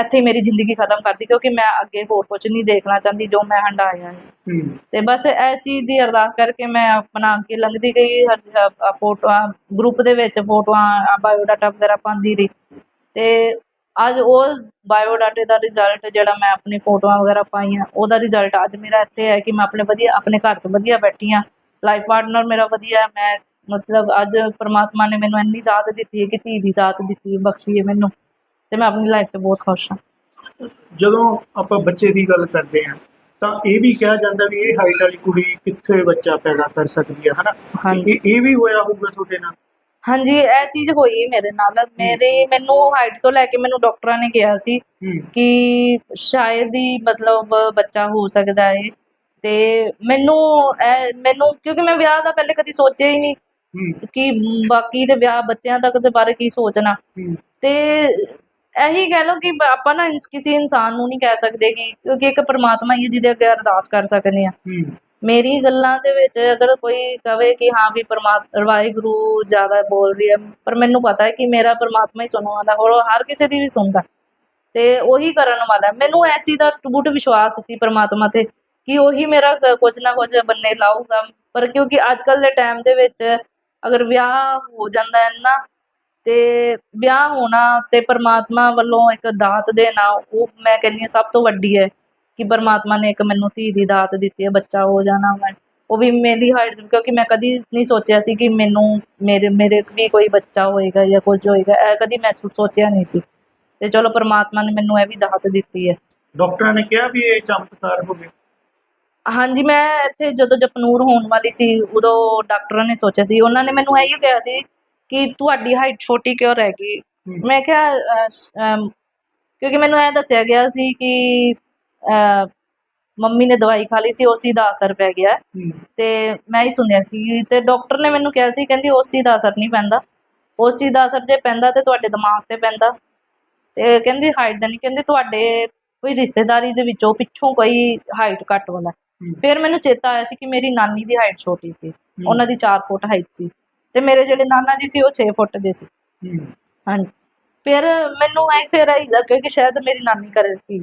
C: ਇੱਥੇ ਹੀ ਮੇਰੀ ਜ਼ਿੰਦਗੀ ਖਤਮ ਕਰਦੀ ਕਿਉਂਕਿ ਮੈਂ ਅੱਗੇ ਹੋਰ ਕੁਝ ਨਹੀਂ ਦੇਖਣਾ ਚਾਹੁੰਦੀ ਜੋ ਮੈਂ ਹੰਡਾਇਆ ਹੈ। ਤੇ ਬਸ ਇਹ ਚੀਜ਼ ਦੀ ਅਰਦਾਸ ਕਰਕੇ ਮੈਂ ਆਪਣਾ ਅੱਗੇ ਲੰਘਦੀ ਗਈ ਫੋਟੋਆਂ ਗਰੁੱਪ ਦੇ ਵਿੱਚ ਫੋਟੋਆਂ ਬਾਇਓਡਾਟਾ ਵਗੈਰਾ ਪਾਉਂਦੀ ਰਹੀ। ਤੇ ਅੱਜ ਉਹ ਬਾਇਓਡਾਟੇ ਦਾ ਰਿਜ਼ਲਟ ਜਿਹੜਾ ਮੈਂ ਆਪਣੀ ਫੋਟੋਆਂ ਵਗੈਰਾ ਪਾਈਆਂ ਉਹਦਾ ਰਿਜ਼ਲਟ ਅੱਜ ਮੇਰਾ ਇੱਥੇ ਹੈ ਕਿ ਮੈਂ ਆਪਣੇ ਵਧੀਆ ਆਪਣੇ ਘਰ 'ਚ ਵਧੀਆ ਬੈਠੀ ਹਾਂ। ਲਾਈਫ ਪਾਰਟਨਰ ਮੇਰਾ ਵਧੀਆ ਹੈ ਮੈਂ ਮਤਲਬ ਅੱਜ ਪ੍ਰਮਾਤਮਾ ਨੇ ਮੈਨੂੰ ਇੰਨੀ ਦਾਤ ਦਿੱਤੀ ਹੈ ਕਿ ਧੀ ਦੀ ਦਾਤ ਦਿੱਤੀ ਹੈ ਬਖਸ਼ੀ ਹੈ ਮੈਨੂੰ ਤੇ ਮੈਂ ਆਪਣੀ ਲਾਈਫ 'ਚ ਬਹੁਤ ਖੁਸ਼ ਹਾਂ।
B: ਜਦੋਂ ਆਪਾਂ ਬੱਚੇ ਦੀ ਗੱਲ ਕਰਦੇ ਹਾਂ ਤਾਂ ਇਹ ਵੀ ਕਿਹਾ ਜਾਂਦਾ ਵੀ ਇਹ ਹਾਈਟ ਵਾਲੀ ਕੁੜੀ ਕਿੱਥੇ ਬੱਚਾ ਪੈਦਾ ਕਰ ਸਕਦੀ ਹੈ ਹਨਾ? ਇਹ ਵੀ ਹੋਇਆ ਹੋਊਗਾ ਤੁਹਾਡੇ ਨਾਲ?
C: ਹਾਂਜੀ ਇਹ ਚੀਜ਼ ਹੋਈ ਮੇਰੇ ਨਾਲ। ਮੇਰੇ ਮੈਨੂੰ ਹਾਈਟ ਤੋਂ ਲੈ ਕੇ ਮੈਨੂੰ ਡਾਕਟਰਾਂ ਨੇ ਕਿਹਾ ਸੀ
B: ਹੂੰ।
C: ਕਿ ਸ਼ਾਇਦ ਹੀ ਮਤਲਬ ਬੱਚਾ ਹੋ ਸਕਦਾ ਹੈ ਤੇ ਮੈਨੂੰ ਇਹ ਮੈਨੂੰ ਕਿਉਂਕਿ ਮੈਂ ਵਿਆਹ ਦਾ ਪਹਿਲੇ ਕਦੀ ਸੋਚਿਆ ਹੀ ਨਹੀਂ
B: ਹੂੰ।
C: ਕਿ ਬਾਕੀ ਦੇ ਵਿਆਹ ਬੱਚਿਆਂ ਤੱਕ ਦੇ ਬਾਰੇ ਕੀ ਸੋਚਣਾ।
B: ਹੂੰ।
C: ਤੇ ਇਹੀ ਕਹਿ ਲਓ ਕਿ ਆਪਾਂ ਨਾ ਕਿਸੇ ਇਨਸਾਨ ਨੂੰ ਨਹੀਂ ਕਹਿ ਸਕਦੇ ਕਿ ਕਿਉਂਕਿ ਇੱਕ ਪਰਮਾਤਮਾ ਹੀ ਹੈ ਜਿਹਦੇ ਅੱਗੇ ਅਰਦਾਸ ਕਰ ਸਕਦੇ ਆ।
B: ਹੂੰ।
C: ਮੇਰੀ ਗੱਲਾਂ ਦੇ ਵਿੱਚ ਅਗਰ ਕੋਈ ਕਵੇ ਕਿ ਹਾਂ ਵੀ ਪਰਮਾਤਮਾ, ਵਾਹਿਗੁਰੂ ਜ਼ਿਆਦਾ ਬੋਲ ਰਹੀ ਹੈ, ਪਰ ਮੈਨੂੰ ਪਤਾ ਹੈ ਕਿ ਮੇਰਾ ਪਰਮਾਤਮਾ ਹੀ ਸੁਣਨ ਵਾਲਾ, ਹੋਰ ਹਰ ਕਿਸੇ ਦੀ ਵੀ ਸੁਣਦਾ। ਤੇ ਉਹੀ ਕਰਨ ਵਾਲਾ ਮੈਨੂੰ ਇਸ ਚੀਜ਼ ਦਾ ਟੁੱਟ ਵਿਸ਼ਵਾਸ ਸੀ ਪਰਮਾਤਮਾ ਤੇ ਕਿ ਉਹੀ ਮੇਰਾ ਕ- ਕੁਝ ਨਾ ਕੁਝ ਬੰਨੇ ਲਾਊਗਾ। ਪਰ ਕਿਉਂਕਿ ਅੱਜ ਕੱਲ ਦੇ ਟਾਈਮ ਦੇ ਵਿੱਚ ਅਗਰ ਵਿਆਹ ਹੋ ਜਾਂਦਾ ਹੈ ਨਾ, ਤੇ ਵਿਆਹ ਹੋਣਾ ਤੇ ਪਰਮਾਤਮਾ ਵੱਲੋਂ ਇੱਕ ਦਾਤ ਦੇਣਾ, ਉਹ ਮੈਂ ਕਹਿੰਦੀ ਹਾਂ ਸਭ ਤੋਂ ਵੱਡੀ ਹੈ। ਕਿ ਪਰਮਾਤਮਾ ਨੇ ਇੱਕ ਮੈਨੂੰ ਧੀ ਦੀ ਦਾਤ ਦਿੱਤੀ ਹੈ ਬੱਚਾ ਹੋ ਜਾਣਾ ਮੈਂ ਉਹ ਵੀ ਮੇਰੀ ਹਾਈਟ ਕਿਉਂਕਿ ਮੈਂ ਕਦੀ ਨਹੀਂ ਸੋਚਿਆ ਸੀ ਕਿ ਮੈਨੂੰ ਮੇਰੇ ਮੇਰੇ ਵੀ ਕੋਈ ਬੱਚਾ ਹੋਏਗਾ ਜਾਂ ਕੁਝ ਹੋਏਗਾ ਇਹ ਕਦੀ ਮੈਂ ਸੋਚਿਆ ਨਹੀਂ ਸੀ। ਤੇ ਚਲੋ ਪਰਮਾਤਮਾ ਨੇ ਮੈਨੂੰ ਇਹ ਵੀ ਦਾਤ ਦਿੱਤੀ ਹੈ।
B: ਡਾਕਟਰਾਂ ਨੇ ਕਿਹਾ ਵੀ ਇਹ ਚਮਤਕਾਰ ਹੋ ਗਿਆ?
C: ਹਾਂਜੀ ਮੈਂ ਇੱਥੇ ਜਦੋਂ ਜਪਨੂਰ ਹੋਣ ਵਾਲੀ ਸੀ ਉਦੋਂ ਡਾਕਟਰਾਂ ਨੇ ਸੋਚਿਆ ਸੀ। ਉਹਨਾਂ ਨੇ ਮੈਨੂੰ ਇਹੀ ਕਿਹਾ ਸੀ ਕਿ ਤੁਹਾਡੀ ਹਾਈਟ ਛੋਟੀ ਕਿਉਂ ਰਹਿ ਗਈ? ਮੈਂ ਕਿਹਾ ਕਿਉਂਕਿ ਮੈਨੂੰ ਇਹ ਦੱਸਿਆ ਗਿਆ ਸੀ ਕਿ ਮੰਮੀ ਨੇ ਦਵਾਈ ਖਾ ਲਈ ਸੀ ਉਸ ਦਾ ਅਸਰ ਪੈ ਗਿਆ। ਤੇ ਮੈਂ ਹੀ ਸੁਣਿਆ ਸੀ ਤੇ ਡਾਕਟਰ ਨੇ ਮੈਨੂੰ ਕਿਹਾ ਸੀ ਕਹਿੰਦੀ ਉਸ ਚੀਜ਼ ਦਾ ਅਸਰ ਨਹੀਂ ਪੈਂਦਾ। ਉਸ ਚੀਜ਼ ਦਾ ਅਸਰ ਜੇ ਪੈਂਦਾ ਤੇ ਤੁਹਾਡੇ ਦਿਮਾਗ ਤੇ ਪੈਂਦਾ। ਤੇ ਕਹਿੰਦੀ ਹਾਈਟ ਦਾ ਨਹੀਂ ਕਹਿੰਦੀ ਤੁਹਾਡੇ ਕੋਈ ਰਿਸ਼ਤੇਦਾਰੀ ਦੇ ਵਿੱਚੋਂ ਪਿੱਛੋਂ ਕੋਈ ਹਾਈਟ ਘੱਟ ਵਾਲਾ ਫਿਰ ਮੈਨੂੰ ਚੇਤਾ ਆਇਆ ਸੀ ਕਿ ਮੇਰੀ ਨਾਨੀ ਦੀ ਹਾਈਟ ਛੋਟੀ ਸੀ। ਉਹਨਾਂ ਦੀ 4 ਫੁੱਟ ਹਾਈਟ ਸੀ। ਤੇ ਮੇਰੇ ਜਿਹੜੇ ਨਾਨਾ ਜੀ ਸੀ ਉਹ 6 ਫੁੱਟ ਦੇ ਸੀ। ਹਾਂਜੀ। ਫਿਰ ਮੈਨੂੰ ਐ ਫਿਰ ਇਹ ਲੱਗਾ ਕਿ ਸ਼ਾਇਦ ਮੇਰੀ ਨਾਨੀ ਕਰੇ ਸੀ।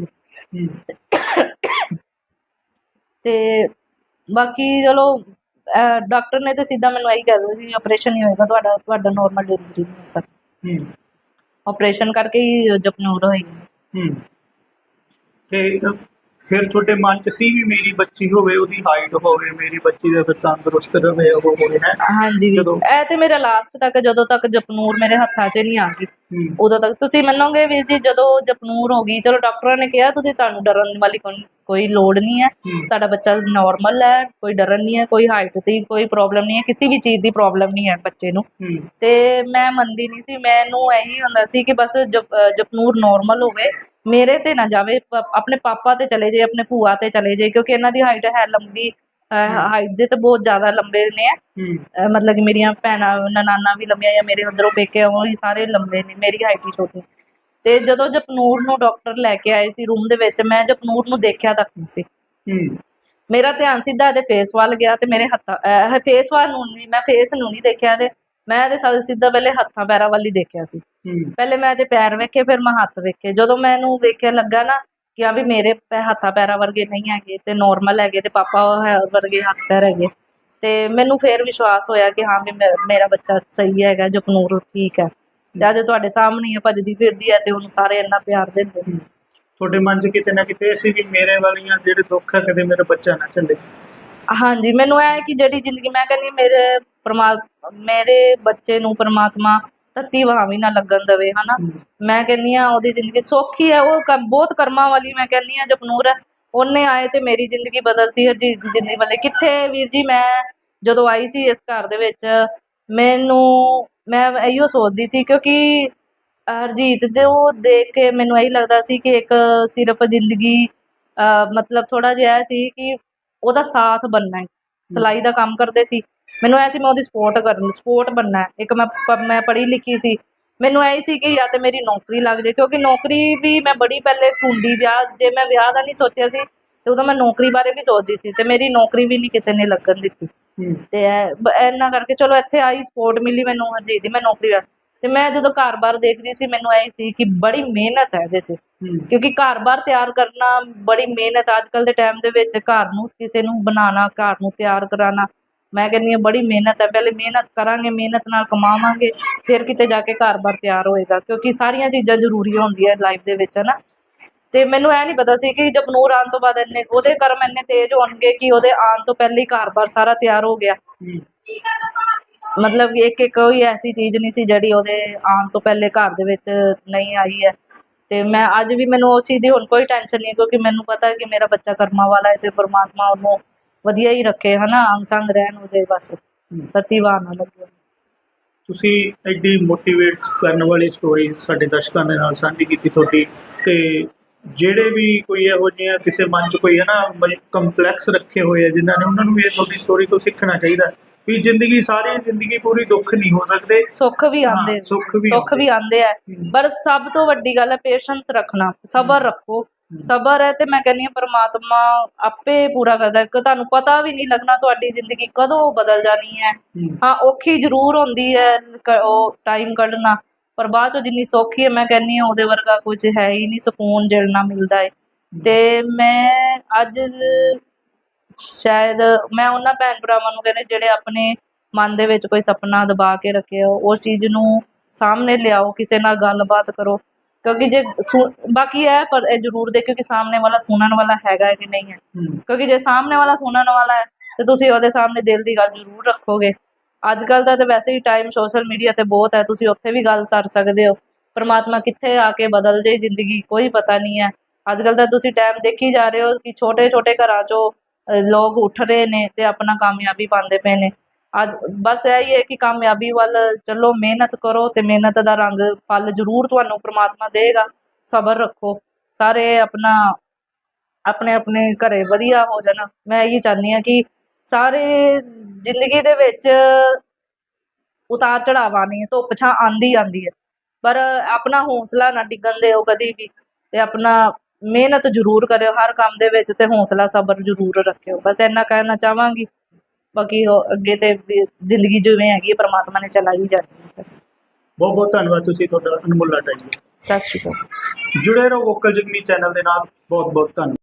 C: ਤੇ ਬਾਕੀ ਚਲੋ ਡਾਕਟਰ ਨੇ ਤੇ ਸਿੱਧਾ ਮੈਨੂੰ ਇਹੀ ਕਹਿ ਦਿੱਤਾ ਸੀ ਆਪਰੇਸ਼ਨ ਹੀ ਹੋਏਗਾ ਤੁਹਾਡਾ ਤੁਹਾਡਾ ਨਾਰਮਲ ਡਿਲੀਵਰੀ ਨਹੀਂ ਹੋ ਸਕਦੀ।
B: ਹਮ,
C: ਆਪਰੇਸ਼ਨ ਕਰਕੇ ਹੀ ਜਪਨੂਰ ਹੋਏਗੀ।
B: ਹਮ। ਤੇ ਫਿਰ ਤੁਹਾਡੇ ਮਨ ਚ ਸੀ ਵੀ ਮੇਰੀ ਬੱਚੀ ਹੋਵੇ ਉਹਦੀ ਹਾਈਟ ਹੋਵੇ ਮੇਰੀ ਬੱਚੀ ਦਾ ਫਿਰ ਤੰਦਰੁਸਤ ਰਵੇ ਉਹ ਹੋਵੇ ਹੈ?
C: ਹਾਂਜੀ ਵੀ
B: ਜਦੋਂ-
C: ਇਹ ਤੇ ਮੇਰਾ ਲਾਸਟ ਤੱਕ ਜਦੋਂ ਤੱਕ ਜਪਨੂਰ ਮੇਰੇ ਹੱਥਾਂ 'ਚ ਨਹੀਂ ਆ ਗਈ ਉਦੋਂ ਤੱਕ। ਤੁਸੀਂ ਮੰਨੋਗੇ ਵੀਰ ਜੀ ਜਦੋਂ ਜਪਨੂਰ ਹੋ ਗਈ ਚਲੋ ਡਾਕਟਰਾਂ ਨੇ ਕਿਹਾ ਤੁਸੀਂ ਤੁਹਾਨੂੰ ਡਰਨ ਵਾਲੀ ਕੋਈ ਕੋਈ ਲੋੜ ਨਹੀਂ ਹੈ। ਤੁਹਾਡਾ ਬੱਚਾ ਨਾਰਮਲ ਹੈ ਕੋਈ ਡਰਨ ਨਹੀਂ ਹੈ ਕੋਈ ਹਾਈਟ ਦੀ ਕੋਈ ਪ੍ਰੋਬਲਮ ਨਹੀਂ ਹੈ ਕਿਸੇ ਵੀ ਚੀਜ਼ ਦੀ ਪ੍ਰੋਬਲਮ ਨਹੀਂ ਹੈ ਬੱਚੇ ਨੂੰ। ਤੇ ਮੈਂ ਮੰਨਦੀ ਨਹੀਂ ਸੀ ਮੈਨੂੰ ਇਹੀ ਹੁੰਦਾ ਸੀ ਕਿ ਬਸ ਜਪ- ਅਹ ਜਪਨੂਰ ਨਾਰਮਲ ਹੋਵੇ ਮੇਰੇ ਤੇ ਨਾ ਜਾਵੇ ਆਪਣੇ ਪਾਪਾ ਤੇ ਚਲੇ ਜਾਏ ਆਪਣੇ ਭੂਆ ਤੇ ਚਲੇ ਜਾਏ ਕਿਉਂਕਿ ਇਹਨਾਂ ਦੀ ਹਾਈਟ ਹੈ ਲੰਬੀ ਹਾਈਟ ਦੇ ਤੇ ਬਹੁਤ ਜ਼ਿਆਦਾ ਲੰਬੇ ਨੇ। ਮਤਲਬ ਕਿ ਮੇਰੀਆਂ ਭੈਣਾਂ ਨਨਾਨਾ ਵੀ ਲੰਬੀਆਂ ਜਾਂ ਮੇਰੇ ਅੰਦਰੋਂ ਪੇਕੇ ਉਹ ਸਾਰੇ ਲੰਬੇ ਨੇ ਮੇਰੀ ਹਾਈਟ ਹੀ ਛੋਟੀ। ਤੇ ਜਦੋਂ ਜਪਨੂਰ ਨੂੰ ਡਾਕਟਰ ਲੈ ਕੇ ਆਏ ਸੀ ਰੂਮ ਦੇ ਵਿੱਚ ਮੈਂ ਜਪਨੂਰ ਨੂੰ ਦੇਖਿਆ ਤੱਕ ਨਹੀਂ ਸੀ। ਮੇਰਾ ਧਿਆਨ ਸਿੱਧਾ ਇਹਦੇ ਫੇਸ ਵੱਲ ਗਿਆ ਤੇ ਮੇਰੇ ਹੱਥਾਂ ਫੇਸ ਵੱਲ ਨੂੰ ਨਹੀਂ ਮੈਂ ਫੇਸ ਨੂੰ ਨਹੀਂ ਦੇਖਿਆ ਤੇ ਮੈਂ ਇਹਦੇ ਸਾ- ਸਿੱਧਾ ਪਹਿਲੇ ਹੱਥਾਂ ਪੈਰਾਂ ਵੱਲ ਹੀ ਦੇਖਿਆ ਸੀ। ਪਹਿਲੇ ਮੈਂ ਇਹਦੇ ਪੈਰ ਵੇਖੇ ਫਿਰ ਮੈਂ ਹੱਥ ਵੇਖੇ। ਜਦੋਂ ਮੈਨੂੰ ਵੇਖਿਆ ਲੱਗਾ ਨਾ ਕਿ ਆ ਵੀ ਮੇਰੇ ਪੈ- ਹੱਥਾਂ ਪੈਰਾਂ ਵਰਗੇ ਨਹੀਂ ਹੈਗੇ ਤੇ ਨਾਰਮਲ ਹੈਗੇ ਤੇ ਪਾਪਾ ਹੈ- ਵਰਗੇ ਹੱਥ ਪੈਰ ਹੈਗੇ। ਤੇ ਮੈਨੂੰ ਫਿਰ ਵਿਸ਼ਵਾਸ ਹੋਇਆ ਕਿ ਹਾਂ ਵੀ ਮੇ- ਮੇਰਾ ਬੱਚਾ ਸਹੀ ਹੈਗਾ ਜਪਨੂਰ ਠੀਕ ਹੈ। ਤੇ ਅੱਜ ਤੁਹਾਡੇ ਸਾਹਮਣੇ ਹੀ ਹੈ, ਭੱਜਦੀ ਫਿਰਦੀ ਹੈ ਤੇ ਉਹਨੂੰ ਸਾਰੇ ਇੰਨਾ ਪਿਆਰ ਦਿੰਦੇ ਨੇ।
B: ਤੁਹਾਡੇ ਮਨ ਚ ਕਿਤੇ ਨਾ ਕਿਤੇ ਸੀ ਵੀ ਮੇਰੇ ਵਾਲੀਆਂ ਜਿਹੜੇ ਦੁੱਖ ਹੈ ਕਦੇ ਮੇਰਾ ਬੱਚਾ ਨਾ ਚੱਲੇ।
C: ਹਾਂਜੀ ਮੈਨੂੰ ਇਹ ਹੈ ਕਿ ਜਿਹੜੀ ਜ਼ਿੰਦਗੀ ਮੈਂ ਕਹਿੰਦੀ ਹਾਂ ਮੇਰੇ ਪਰਮਾ ਮੇਰੇ ਬੱਚੇ ਨੂੰ ਪਰਮਾਤਮਾ ਤੱਤੀ ਵਹਾਂ ਵੀ ਨਾ ਲੱਗਣ ਦੇਵੇ ਹਨਾ? ਮੈਂ ਕਹਿੰਦੀ ਆ ਉਹਦੀ ਜ਼ਿੰਦਗੀ ਸੌਖੀ ਹੈ ਉਹ ਬਹੁਤ ਕਰਮਾਂ ਵਾਲੀ ਮੈਂ ਕਹਿੰਦੀ ਆ ਜਪਨੂਰ ਹੈ। ਉਹਨੇ ਆਏ ਤੇ ਮੇਰੀ ਜ਼ਿੰਦਗੀ ਬਦਲਤੀ ਹਰਜੀਤ ਦੀ ਜ਼ਿੰਦਗੀ ਬਦਲੇ। ਕਿੱਥੇ ਵੀਰ ਜੀ ਮੈਂ ਜਦੋਂ ਆਈ ਸੀ ਇਸ ਘਰ ਦੇ ਵਿੱਚ ਮੈਨੂੰ ਮੈਂ ਇਹੋ ਸੋਚਦੀ ਸੀ ਕਿਉਂਕਿ ਹਰਜੀਤ ਦੇ ਉਹ ਦੇਖ ਕੇ ਮੈਨੂੰ ਇਹੀ ਲੱਗਦਾ ਸੀ ਕਿ ਇੱਕ ਸਿਰਫ ਜ਼ਿੰਦਗੀ ਮਤਲਬ ਥੋੜਾ ਜਿਹਾ ਸੀ ਕਿ ਉਹਦਾ ਸਾਥ ਬਣਨਾ ਹੈ। ਸਿਲਾਈ ਦਾ ਕੰਮ ਕਰਦੇ ਸੀ। ਮੈਨੂੰ ਐ ਸੀ ਮੈਂ ਉਹਦੀ ਸਪੋਰਟ ਕਰਨੀ ਸਪੋਰਟ ਬਣਨਾ ਹੈ। ਇੱਕ ਮੈਂ ਮੈਂ ਪੜ੍ਹੀ ਲਿਖੀ ਸੀ। ਮੈਨੂੰ ਐ ਸੀ ਕਿ ਜਾਂ ਤੇ ਮੇਰੀ ਨੌਕਰੀ ਲੱਗ ਜੇ ਕਿਉਂਕਿ ਨੌਕਰੀ ਵੀ ਮੈਂ ਬੜੀ ਪਹਿਲੇ ਢੂੰਡੀ ਵਿਆਹ ਜੇ ਮੈਂ ਵਿਆਹ ਦਾ ਨਹੀਂ ਸੋਚਿਆ ਸੀ ਤੇ ਉਦੋਂ ਮੈਂ ਨੌਕਰੀ ਬਾਰੇ ਵੀ ਸੋਚਦੀ ਸੀ ਤੇ ਮੇਰੀ ਨੌਕਰੀ ਵੀ ਨਹੀਂ ਕਿਸੇ ਨੇ ਲੱਗਣ ਦਿੱਤੀ। ਤੇ ਇਹਨਾਂ ਕਰਕੇ ਚਲੋ ਇੱਥੇ ਆਈ ਸਪੋਰਟ ਮਿਲੀ ਮੈਨੂੰ ਹਰਜੀਤ ਦੀ ਮੈਂ ਨੌਕਰੀ ਤੇ ਮੈਂ ਜਦੋਂ ਘਰ-ਬਾਰ ਦੇਖਦੀ ਸੀ ਮੈਨੂੰ ਐ ਸੀ ਕਿ ਬੜੀ ਮਿਹਨਤ ਹੈ
B: ਹਮ,
C: ਕਿਉਂਕਿ ਘਰ-ਬਾਰ ਤਿਆਰ ਕਰਨਾ ਬੜੀ ਮਿਹਨਤ ਅੱਜ ਕੱਲ ਦੇ ਟਾਈਮ ਦੇ ਵਿੱਚ ਘਰ ਨੂੰ ਕਿਸੇ ਨੂੰ ਬਣਾਉਣਾ ਘਰ ਨੂੰ ਤਿਆਰ ਕਰਾਉਣਾ ਮੈਂ ਕਹਿੰਦੀ ਹਾਂ ਬੜੀ ਮਿਹਨਤ ਹੈ ਪਹਿਲੇ ਮਿਹਨਤ ਕਰਾਂਗੇ ਮਿਹਨਤ ਨਾਲ ਕਮਾਵਾਂਗੇ ਫਿਰ ਕਿਤੇ ਜਾ ਕੇ ਘਰ-ਬਾਰ ਤਿਆਰ ਹੋਏਗਾ ਕਿਉਂਕਿ ਸਾਰੀਆਂ ਚੀਜ਼ਾਂ ਜ਼ਰੂਰੀ ਹੁੰਦੀਆਂ ਲਾਈਫ ਦੇ ਵਿੱਚ ਹਨਾ। ਤੇ ਮੈਨੂੰ ਇਹ ਨਹੀਂ ਪਤਾ ਸੀ ਕਿ ਜਪਨੂਰ ਆਉਣ ਤੋਂ ਬਾਅਦ ਇੰਨੇ ਉਹਦੇ ਕਰਮ ਇੰਨੇ ਤੇਜ਼ ਹੋਣਗੇ ਕਿ ਉਹਦੇ ਆਉਣ ਤੋਂ ਪਹਿਲੇ ਹੀ ਘਰ-ਬਾਰ ਸਾਰਾ ਤਿਆਰ ਹੋ ਗਿਆ। ਮਤਲਬ ਕਿ ਇੱਕ ਇੱਕ ਕੋਈ ਐਸੀ ਚੀਜ਼ ਨਹੀਂ ਸੀ ਜਿਹੜੀ ਉਹਦੇ ਆਉਣ ਤੋਂ ਪਹਿਲੇ ਘਰ ਦੇ ਵਿੱਚ ਨਹੀਂ ਆਈ ਹੈ। ਤੇ ਮੈਂ ਅੱਜ ਵੀ ਮੈਨੂੰ ਉਸ ਚੀਜ਼ ਦੀ ਹੁਣ ਕੋਈ ਟੈਨਸ਼ਨ ਨਹੀਂ ਕਿਉਂਕਿ ਮੈਨੂੰ ਪਤਾ ਹੈ ਕਿ ਮੇਰਾ ਬੱਚਾ ਕਰਮਾਂ ਵਾਲਾ ਹੈ ਤੇ ਪਰਮਾਤਮਾ ਉਹਨੂੰ ਵਧੀਆ ਹੀ ਰੱਖੇ ਹਨਾ ਅੰਗ ਸੰਗ ਰਹਿਣ ਉਹਦੇ ਬਸ। ਵਾਹ ਨਾ ਲੱਗੇ।
B: ਤੁਸੀਂ ਐਡੀ ਮੋਟੀਵੇਟ ਕਰਨ ਵਾਲੀ ਸਟੋਰੀ ਸਾਡੇ ਦਰਸ਼ਕਾਂ ਦੇ ਨਾਲ ਸਾਂਝੀ ਕੀਤੀ ਤੁਹਾਡੀ ਤੇ ਜਿਹੜੇ ਵੀ ਕੋਈ ਇਹੋ ਜਿਹੀਆਂ ਕਿਸੇ ਮਨ 'ਚ ਕੋਈ ਹੈ ਨਾ ਕੰਪਲੈਕਸ ਰੱਖੇ ਹੋਏ ਆ ਜਿਨ੍ਹਾਂ ਨੇ ਉਹਨਾਂ ਨੂੰ ਵੀ ਇਹ ਤੁਹਾਡੀ ਸਟੋਰੀ ਤੋਂ ਸਿੱਖਣਾ ਚਾਹੀਦਾ ਵੀ ਜ਼ਿੰਦਗੀ ਸਾਰੀ ਜ਼ਿੰਦਗੀ ਪੂਰੀ ਦੁੱਖ ਨਹੀਂ ਹੋ ਸਕਦੇ।
C: ਸੁੱਖ ਵੀ ਆਉਂਦੇ
B: ਸੁੱਖ ਵੀ
C: ਸੁੱਖ ਵੀ ਆਉਂਦੇ। ਆ। ਪਰ ਸਭ ਤੋਂ ਵੱਡੀ ਗੱਲ ਹੈ ਪੇਸ਼ੈਂਸ ਰੱਖਣਾ। ਸਬਰ ਰੱਖੋ। ਸਬਰ ਹੈ ਤੇ ਮੈਂ ਕਹਿੰਦੀ ਹਾਂ ਪਰਮਾਤਮਾ ਆਪੇ ਪੂਰਾ ਕਰਦਾ ਕਿ ਤੁਹਾਨੂੰ ਪਤਾ ਵੀ ਨਹੀਂ ਲੱਗਣਾ ਤੁਹਾਡੀ ਜ਼ਿੰਦਗੀ ਕਦੋਂ ਬਦਲ ਜਾਣੀ ਹੈ। ਹਾਂ ਔਖੀ ਜ਼ਰੂਰ ਹੁੰਦੀ ਹੈ ਕ- ਉਹ ਟਾਈਮ ਕੱਢਣਾ। ਪਰ ਬਾਅਦ ਚੋਂ ਜਿੰਨੀ ਸੌਖੀ ਹੈ ਮੈਂ ਕਹਿੰਦੀ ਹਾਂ ਉਹਦੇ ਵਰਗਾ ਕੁਝ ਹੈ ਹੀ ਨਹੀਂ ਸਕੂਨ ਜਿਹੜਾ ਮਿਲਦਾ ਹੈ। ਤੇ ਮੈਂ ਅੱਜ ਸ਼ਾਇਦ ਮੈਂ ਉਹਨਾਂ ਭੈਣ ਭਰਾਵਾਂ ਨੂੰ ਕਹਿੰਦੇ ਜਿਹੜੇ ਆਪਣੇ ਮਨ ਦੇ ਵਿੱਚ ਕੋਈ ਸੁਪਨਾ ਦਬਾ ਕੇ ਰੱਖਿਆ ਉਸ ਚੀਜ਼ ਨੂੰ ਸਾਹਮਣੇ ਲਿਆਓ ਕਿਸੇ ਨਾਲ ਗੱਲਬਾਤ ਕਰੋ। ਕਿਉਂਕਿ ਜੇ ਬਾਕੀ ਇਹ ਪਰ ਇਹ ਜ਼ਰੂਰ ਦੇਖਿਓ ਕਿ ਸਾਹਮਣੇ ਵਾਲਾ ਸੁਣਨ ਵਾਲਾ ਹੈਗਾ ਹੈ ਕਿ ਨਹੀਂ ਹੈ।
B: ਹੂੰ।
C: ਕਿਉਂਕਿ ਜੇ ਸਾਹਮਣੇ ਵਾਲਾ ਸੁਣਨ ਵਾਲਾ ਹੈ ਤੇ ਤੁਸੀਂ ਉਹਦੇ ਸਾਹਮਣੇ ਦਿਲ ਦੀ ਗੱਲ ਜ਼ਰੂਰ ਰੱਖੋਗੇ। ਅੱਜ ਕੱਲ ਦਾ ਤਾਂ ਵੈਸੇ ਹੀ ਟਾਈਮ ਸੋਸ਼ਲ ਮੀਡੀਆ ਤੇ ਬਹੁਤ ਹੈ ਤੁਸੀਂ ਉੱਥੇ ਵੀ ਗੱਲ ਕਰ ਸਕਦੇ ਹੋ। ਪਰਮਾਤਮਾ ਕਿੱਥੇ ਆ ਕੇ ਬਦਲ ਜੇ ਜ਼ਿੰਦਗੀ ਕੋਈ ਪਤਾ ਨਹੀਂ ਹੈ। ਅੱਜ ਕੱਲ ਦਾ ਤੁਸੀਂ ਟਾਈਮ ਦੇਖੀ ਜਾ ਰਹੇ ਹੋ ਕਿ ਛੋਟੇ ਛੋਟੇ ਘਰਾਂ 'ਚੋਂ ਲੋਕ ਉੱਠ ਰਹੇ ਨੇ ਤੇ ਆਪਣਾ ਕਾਮਯਾਬੀ ਪਾਉਂਦੇ ਪਏ ਨੇ। ਅੱਜ ਬਸ ਇਹ ਹੈ ਕਿ ਕਾਮਯਾਬੀ ਵੱਲ ਚੱਲੋ, ਮਿਹਨਤ ਕਰੋ ਤੇ ਮਿਹਨਤ ਦਾ ਰੰਗ, ਫਲ ਜ਼ਰੂਰ ਤੁਹਾਨੂੰ ਪ੍ਰਮਾਤਮਾ ਦੇਗਾ ਸਬਰ ਰੱਖੋ। ਸਾਰੇ ਆਪਣਾ, ਆਪਣੇ ਆਪਣੇ ਘਰੇ ਵਧੀਆ ਹੋ ਜਾਣ। ਮੈਂ ਇਹੀ ਚਾਹੁੰਦੀ ਹਾਂ ਕਿ ਸਾਰੇ ਜ਼ਿੰਦਗੀ ਦੇ ਵਿੱਚ ਉਤਾਰ ਚੜਾਵ ਆਉਣੀ ਹੈ, ਧੁੱਪ ਛਾਂ ਆਂਦੀ ਆਂਦੀ ਹੈ। ਪਰ ਆਪਣਾ ਹੌਸਲਾ ਨਾ ਡਿੱਗਣ ਦਿਓ ਕਦੀ ਵੀ ਤੇ ਆਪਣਾ ਮਿਹਨਤ ਜ਼ਰੂਰ ਕਰਿਓ, ਹਰ ਕੰਮ ਦੇ ਵਿੱਚ ਤੇ ਹੌਸਲਾ, ਸਬਰ ਜ਼ਰੂਰ ਰੱਖਿਓ। ਬਸ ਇੰਨਾ ਕਹਿਣਾ ਚਾਹਾਂਗੀ। ਬਾਕੀ ਉਹ ਅੱਗੇ ਤੇ ਵੀ ਜ਼ਿੰਦਗੀ ਜਿਵੇਂ ਹੈਗੀ ਹੈ, ਪ੍ਰਮਾਤਮਾ ਨੇ ਚਲਾਈ ਜਾਣੀ ਹੈ
B: ਬਹੁਤ ਬਹੁਤ ਧੰਨਵਾਦ ਤੁਸੀਂ ਤੁਹਾਡਾ ਅਨਮੁੱਲਾ ਟਾਈਮ
C: ਸਤਿ ਸ਼੍ਰੀ ਅਕਾਲ।
B: ਜੁੜੇ ਰਹੋ ਵੋਕਲ ਜਗਨੀ ਚੈਨਲ ਦੇ ਨਾਲ। ਬਹੁਤ ਬਹੁਤ ਧੰਨਵਾਦ।